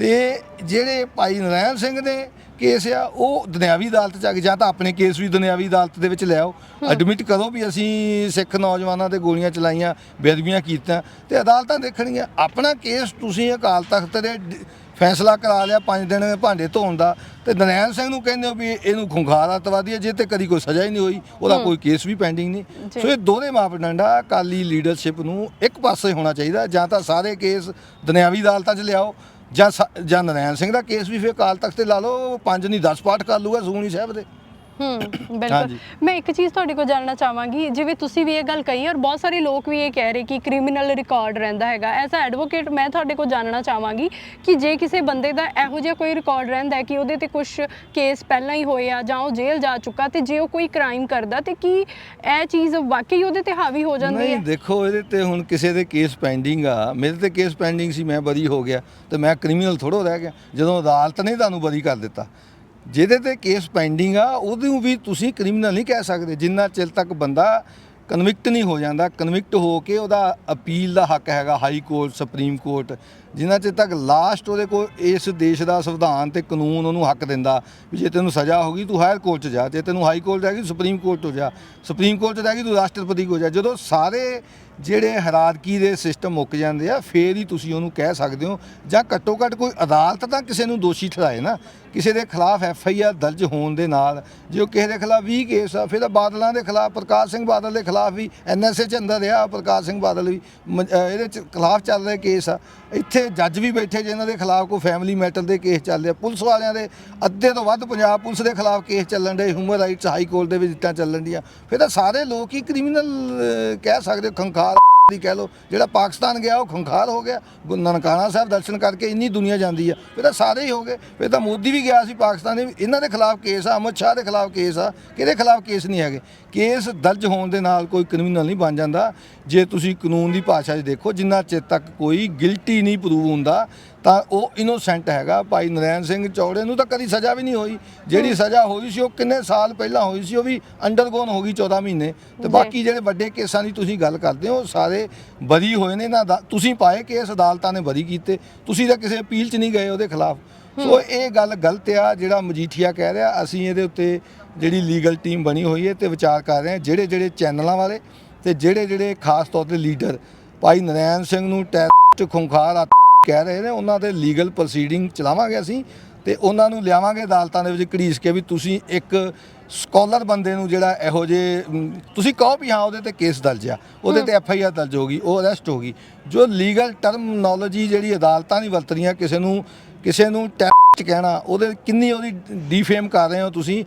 ਤੇ ਜਿਹੜੇ ਭਾਈ ਨਰਾਇਣ ਸਿੰਘ ਦੇ ਕੇਸ ਆ ਉਹ ਦੁਨਿਆਵੀ ਅਦਾਲਤ ਚ ਆ ਕੇ ਜਾਂ ਤਾਂ ਆਪਣੇ ਕੇਸ ਵੀ ਦੁਨਿਆਵੀ ਅਦਾਲਤ ਦੇ ਵਿੱਚ ਲਿਆਓ ਐਡਮਿਟ ਕਰੋ ਵੀ ਅਸੀਂ ਸਿੱਖ ਨੌਜਵਾਨਾਂ ਤੇ ਗੋਲੀਆਂ ਚਲਾਈਆਂ ਬੇਅਦਬੀਆਂ ਕੀਤੀਆਂ ਤੇ ਅਦਾਲਤਾਂ ਦੇਖਣਗੀਆਂ। ਆਪਣਾ ਕੇਸ ਤੁਸੀਂ ਅਕਾਲ ਤਖਤ ਦੇ ਫੈਸਲਾ ਕਰਾ ਲਿਆ ਪੰਜ ਦਿਨ ਭਾਂਡੇ ਧੋਣ ਦਾ ਤੇ ਨਰੈਣ ਸਿੰਘ ਨੂੰ ਕਹਿੰਦੇ ਹੋ ਵੀ ਇਹਨੂੰ ਖੁੰਖਾਰ ਅਤਵਾਦੀ ਹੈ ਜੇ ਤੇ ਕਦੀ ਕੋਈ ਸਜ਼ਾ ਹੀ ਨਹੀਂ ਹੋਈ ਉਹਦਾ ਕੋਈ ਕੇਸ ਵੀ ਪੈਂਡਿੰਗ ਨਹੀਂ। ਸੋ ਇਹ ਦੋਨੇ ਮਾਪਦੰਡ ਅਕਾਲੀ ਲੀਡਰਸ਼ਿਪ ਨੂੰ ਇੱਕ ਪਾਸੇ ਹੋਣਾ ਚਾਹੀਦਾ ਜਾਂ ਤਾਂ ਸਾਰੇ ਕੇਸ ਦੁਨਿਆਵੀ ਅਦਾਲਤਾਂ 'ਚ ਲਿਆਓ। ਜਾਂ ਸ- ਜਾਂ ਨਰੈਣ ਸਿੰਘ ਦਾ ਕੇਸ ਵੀ ਫਿਰ ਅਕਾਲ ਤਖਤ ਤੇ ਲਾ ਲਓ ਪੰਜ ਨਹੀਂ 10 ਪਾਠ ਕਰ ਲੂਗਾ ਸੁਖਮਨੀ ਸਾਹਿਬ ਦੇ। ਹੂੰ [coughs] ਬਿਲਕੁਲ। ਹਾਂਜੀ। ਮੈਂ ਇੱਕ ਚੀਜ਼ ਤੁਹਾਡੇ ਕੋਲ ਜਾਣਨਾ ਚਾਹਾਂਗੀ ਜਿਵੇਂ ਤੁਸੀਂ ਵੀ ਇਹ ਗੱਲ ਕਹੀ ਔਰ ਬਹੁਤ ਸਾਰੇ ਲੋਕ ਵੀ ਇਹ ਕਹਿ ਰਹੇ ਕਿ ਕ੍ਰਿਮੀਨਲ ਰਿਕਾਰਡ ਰਹਿੰਦਾ ਹੈਗਾ। ਐਜ਼ ਅ ਐਡਵੋਕੇਟ ਮੈਂ ਤੁਹਾਡੇ ਕੋਲ ਜਾਣਨਾ ਚਾਹਾਂਗੀ ਕਿ ਜੇ ਕਿਸੇ ਬੰਦੇ ਦਾ ਇਹੋ ਜਿਹਾ ਕੋਈ ਰਿਕਾਰਡ ਰਹਿੰਦਾ ਹੈ ਕਿ ਉਹਦੇ ਤੇ ਕੁਝ ਕੇਸ ਪਹਿਲਾਂ ਹੀ ਹੋਏ ਆ ਜਾਂ ਉਹ ਜੇਲ੍ਹ ਜਾ ਚੁੱਕਾ ਤੇ ਜੇ ਉਹ ਕੋਈ ਕ੍ਰਾਈਮ ਕਰਦਾ ਤੇ ਕੀ ਇਹ ਚੀਜ਼ ਵਾਕਈ ਉਹਦੇ ਤੇ ਹਾਵੀ ਹੋ ਜਾਂਦੀ ਨਹੀਂ ਹੈ? ਦੇਖੋ ਇਹਦੇ ਤੇ ਹੁਣ ਕਿਸੇ ਦੇ ਕੇਸ ਪੈਂਡਿੰਗ ਆ। ਮੇਰੇ ਤੇ ਕੇਸ ਪੈਂਡਿੰਗ ਸੀ ਮੈਂ ਬਰੀ ਹੋ ਗਿਆ ਤੇ ਮੈਂ ਕ੍ਰਿਮੀਨਲ ਥੋੜੋ ਰਹਿ ਗਿਆ। ਜਦੋਂ ਅਦਾਲਤ ਨੇ ਤੁਹਾਨੂੰ ਬਰੀ ਕਰ ਦਿੱਤਾ ਜਿਹਦੇ ਤੇ ਕੇਸ ਪੈਂਡਿੰਗ ਆ, ਉਹਨੂੰ ਵੀ ਤੁਸੀਂ ਕ੍ਰਿਮੀਨਲ ਨਹੀਂ ਕਹਿ ਸਕਦੇ। ਜਿੰਨਾ ਚਿਰ ਤੱਕ ਬੰਦਾ ਕਨਵਿਕਟ ਨਹੀਂ ਹੋ ਜਾਂਦਾ ਕਨਵਿਕਟ ਹੋ ਕੇ ਉਹਦਾ ਅਪੀਲ ਦਾ ਹੱਕ ਹੈਗਾ ਹਾਈ ਕੋਰਟ ਸੁਪਰੀਮ ਕੋਰਟ ਜਿੰਨਾ ਚਿਰ ਤੱਕ ਲਾਸਟ ਉਹਦੇ ਕੋਲ ਇਸ ਦੇਸ਼ ਦਾ ਸੰਵਿਧਾਨ ਤੇ ਕਾਨੂੰਨ ਉਹਨੂੰ ਹੱਕ ਦਿੰਦਾ ਵੀ ਜੇ ਤੈਨੂੰ ਸਜ਼ਾ ਹੋ ਗਈ, ਤੂੰ ਹਾਇਰ ਕੋਰਟ 'ਚ ਜਾ। ਜੇ ਤੈਨੂੰ ਹਾਈ ਕੋਰਟ ਜਾਏਗੀ ਸੁਪਰੀਮ ਕੋਰਟ 'ਚ ਜਾ। ਸੁਪਰੀਮ ਕੋਰਟ 'ਚ ਜਾਏਗੀ ਤੂੰ ਰਾਸ਼ਟਰਪਤੀ ਕੋ ਜਾ। ਜਦੋਂ ਸਾਰੇ ਜਿਹੜੇ ਹਰਾਰਕੀ ਦੇ ਸਿਸਟਮ ਮੁੱਕ ਜਾਂਦੇ ਆ ਫੇਰ ਹੀ ਤੁਸੀਂ ਉਹਨੂੰ ਕਹਿ ਸਕਦੇ ਹੋ। ਜਾਂ ਘੱਟੋ ਘੱਟ ਕੋਈ ਅਦਾਲਤ ਤਾਂ ਕਿਸੇ ਨੂੰ ਦੋਸ਼ੀ ਠਹਿਰਾਏ ਨਾ ਕਿਸੇ ਦੇ ਖਿਲਾਫ ਐਫ ਆਈ ਆਰ ਦਰਜ ਹੋਣ ਦੇ ਨਾਲ ਜੇ ਉਹ ਕਿਸੇ ਦੇ ਖਿਲਾਫ 20 ਕੇਸ ਆ ਫਿਰ ਤਾਂ ਬਾਦਲਾਂ ਦੇ ਖਿਲਾਫ ਪ੍ਰਕਾਸ਼ ਸਿੰਘ ਬਾਦਲ ਦੇ ਖਿਲਾਫ ਵੀ ਐਨ ਐਸ ਏ ਚ ਅੰਦਰ ਰਿਹਾ ਪ੍ਰਕਾਸ਼ ਸਿੰਘ ਬਾਦਲ ਵੀ ਮ- ਇਹਦੇ ਚ ਖਿਲਾਫ ਚੱਲ ਰਹੇ ਕੇਸ ਆ। ਇੱਥੇ ਜੱਜ ਵੀ ਬੈਠੇ ਜਿਨ੍ਹਾਂ ਦੇ ਖਿਲਾਫ ਕੋਈ ਫੈਮਿਲੀ ਮੈਟਰ ਦੇ ਕੇਸ ਚੱਲਦੇ ਆ ਪੁਲਿਸ ਵਾਲਿਆਂ ਦੇ ਅੱਧੇ ਤੋਂ ਵੱਧ ਪੰਜਾਬ ਪੁਲਿਸ ਦੇ ਖਿਲਾਫ ਕੇਸ ਚੱਲਣ ਦੇ ਹਿਊਮਨ ਰਾਈਟਸ ਹਾਈ ਕੋਰਟ ਦੇ ਵਿੱਚ ਇੱਟਾਂ ਚੱਲਣ ਦੀਆਂ ਫਿਰ ਤਾਂ ਸਾਰੇ ਲੋਕ ਹੀ ਕ੍ਰਿਮੀਨਲ ਕਹਿ ਸਕਦੇ ਹੋ, ਖੰਖਾਰ ਦੀ ਕਹਿ ਲਓ, ਜਿਹੜਾ ਪਾਕਿਸਤਾਨ ਗਿਆ, ਉਹ ਖੁੰਖਾਰ ਹੋ ਗਿਆ। ਗੁ- ਨਨਕਾਣਾ ਸਾਹਿਬ ਦਰਸ਼ਨ ਕਰਕੇ ਇੰਨੀ ਦੁਨੀਆ ਜਾਂਦੀ ਆ। ਫਿਰ ਤਾਂ ਸਾਰੇ ਹੀ ਹੋ ਗਏ। ਫਿਰ ਤਾਂ ਮੋਦੀ ਵੀ ਗਿਆ ਸੀ ਪਾਕਿਸਤਾਨ ਦੇ ਇਹਨਾਂ ਦੇ ਖਿਲਾਫ ਕੇਸ ਆ, ਅਮਿਤ ਸ਼ਾਹ ਦੇ ਖਿਲਾਫ ਕੇਸ ਆ। ਕਿਹਦੇ ਖਿਲਾਫ ਕੇਸ ਨਹੀਂ ਹੈਗੇ? ਕੇਸ ਦਰਜ ਹੋਣ ਦੇ ਨਾਲ ਕੋਈ ਕ੍ਰਿਮੀਨਲ ਨਹੀਂ ਬਣ ਜਾਂਦਾ। ਜੇ ਤੁਸੀਂ ਕਾਨੂੰਨ ਦੀ ਭਾਸ਼ਾ 'ਚ ਦੇਖੋ, ਜਿੰਨਾ ਚਿਰ ਤੱਕ ਕੋਈ ਗਿਲਟੀ ਨਹੀਂ ਪ੍ਰੂਵ ਹੁੰਦਾ ਤਾਂ ਉਹ ਇਨੋਸੈਂਟ ਹੈਗਾ ਭਾਈ ਨਰੈਣ ਸਿੰਘ ਚੌੜੇ ਨੂੰ ਤਾਂ ਕਦੀ ਸਜ਼ਾ ਵੀ ਨਹੀਂ ਹੋਈ। ਜਿਹੜੀ ਸਜ਼ਾ ਹੋਈ ਸੀ ਉਹ ਕਿੰਨੇ ਸਾਲ ਪਹਿਲਾਂ ਹੋਈ ਸੀ ਉਹ ਵੀ ਅੰਡਰਗੋਨ ਹੋ ਗਈ 14 ਮਹੀਨੇ। ਤੇ। ਬਾਕੀ ਜਿਹੜੇ ਵੱਡੇ ਕੇਸਾਂ ਦੀ ਤੁਸੀਂ ਗੱਲ ਕਰਦੇ ਹੋ ਸਾਰੇ ਬਰੀ ਹੋਏ ਨੇ ਨਾ ਤੁਸੀਂ ਪਾਏ ਕੇਸ ਅਦਾਲਤਾਂ ਨੇ ਬਰੀ ਕੀਤੇ? ਤੁਸੀਂ ਤਾਂ ਕਿਸੇ ਅਪੀਲ 'ਚ ਨਹੀਂ ਗਏ ਉਹਦੇ ਖਿਲਾਫ। ਸੋ ਇਹ ਗੱਲ ਗਲਤ ਆ ਜਿਹੜਾ ਮਜੀਠੀਆ ਕਹਿ ਰਿਹਾ ਅਸੀਂ ਇਹਦੇ ਉੱਤੇ ਜਿਹੜੀ ਲੀਗਲ ਟੀਮ ਬਣੀ ਹੋਈ ਹੈ ਤੇ ਵਿਚਾਰ ਕਰ ਰਹੇ ਹਾਂ ਜਿਹੜੇ ਜਿਹੜੇ ਚੈਨਲਾਂ ਵਾਲੇ ਤੇ ਜਿਹੜੇ ਜਿਹੜੇ ਖਾਸ ਤੌਰ ਤੇ ਲੀਡਰ ਭਾਈ ਨਰੈਣ ਸਿੰਘ ਨੂੰ ਟੈਰਰਿਸਟ ਖੁੰਖਾਰ ਆ ਕਹਿ ਰਹੇ ਨੇ ਉਹਨਾਂ ਦੇ ਲੀਗਲ ਪ੍ਰੋਸੀਡਿੰਗ ਚਲਾਵਾਂਗੇ ਅਸੀਂ ਤੇ ਉਹਨਾਂ ਨੂੰ ਲਿਆਵਾਂਗੇ ਅਦਾਲਤਾਂ ਦੇ ਵਿੱਚ ਘੜੀਸ ਕੇ ਵੀ ਤੁਸੀਂ ਇੱਕ ਸਕਾਲਰ ਬੰਦੇ ਨੂੰ ਜਿਹੜਾ ਇਹੋ ਜੇ ਤੁਸੀਂ ਕਹੋ ਵੀ ਹਾਂ ਉਹਦੇ ਤੇ ਕੇਸ ਦਰਜ ਆ ਉਹਦੇ ਤੇ ਐਫ ਆਈ ਆਰ ਦਰਜ ਹੋ ਗਈ ਉਹ ਅਰੈਸਟ ਹੋ ਗਈ ਜੋ ਲੀਗਲ ਟਰਮਨੋਲੋਜੀ ਜਿਹੜੀ ਅਦਾਲਤਾਂ ਨਹੀਂ ਵਰਤਰੀਆਂ ਕਿਸੇ ਨੂੰ ਕਿਸੇ ਨੂੰ ਟੈਰਰਿਸਟ ਕਹਿਣਾ ਉਹਦੇ ਕਿੰਨੀ ਉਹਦੀ ਡੀਫੇਮ ਕਰ ਰਹੇ ਹੋ ਤੁਸੀਂ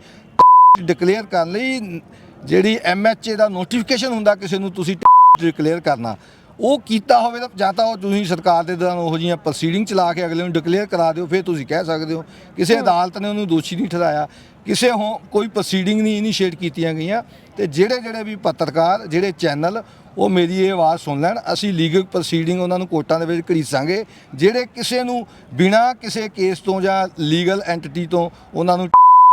ਡਿਕਲੇਅਰ ਕਰਨ ਲਈ ਜਿਹੜੀ ਐਮਐਚਏ ਦਾ ਨੋਟੀਫਿਕੇਸ਼ਨ ਹੁੰਦਾ ਕਿਸੇ ਨੂੰ ਤੁਸੀਂ ਡਿਕਲੇਅਰ ਕਰਨਾ। ਉਹ ਕੀਤਾ ਹੋਵੇ ਤਾਂ ਜਾਂ ਤਾਂ ਉਹ ਤੁਸੀਂ ਸਰਕਾਰ ਦੇ ਦੌਰਾਨ ਉਹੋ ਜਿਹੀਆਂ ਪ੍ਰੋਸੀਡਿੰਗ ਚਲਾ ਕੇ ਅਗਲੇ ਨੂੰ ਡਿਕਲੇਅਰ ਕਰਾ ਦਿਓ ਫਿਰ ਤੁਸੀਂ ਕਹਿ ਸਕਦੇ ਹੋ। ਕਿਸੇ ਅਦਾਲਤ ਨੇ ਉਹਨੂੰ ਦੋਸ਼ੀ ਨਹੀਂ ਠਹਿਰਾਇਆ। ਕਿਸੇ ਹੋ ਕੋਈ ਪ੍ਰੋਸੀਡਿੰਗ ਨਹੀਂ ਇਨੀਸ਼ੀਏਟ ਕੀਤੀਆਂ ਗਈਆਂ। ਤੇ ਜਿਹੜੇ ਜਿਹੜੇ ਵੀ ਪੱਤਰਕਾਰ ਜਿਹੜੇ ਚੈਨਲ ਉਹ ਮੇਰੀ ਇਹ ਆਵਾਜ਼ ਸੁਣ ਲੈਣ। ਅਸੀਂ ਲੀਗਲ ਪ੍ਰੋਸੀਡਿੰਗ ਉਹਨਾਂ ਨੂੰ ਕੋਰਟਾਂ ਦੇ ਵਿੱਚ ਘੜੀਸਾਂਗੇ। ਜਿਹੜੇ ਕਿਸੇ ਨੂੰ ਬਿਨਾਂ ਕਿਸੇ ਕੇਸ ਤੋਂ ਜਾਂ ਲੀਗਲ ਐਂਟੀਟੀ ਤੋਂ ਉਹਨਾਂ ਨੂੰ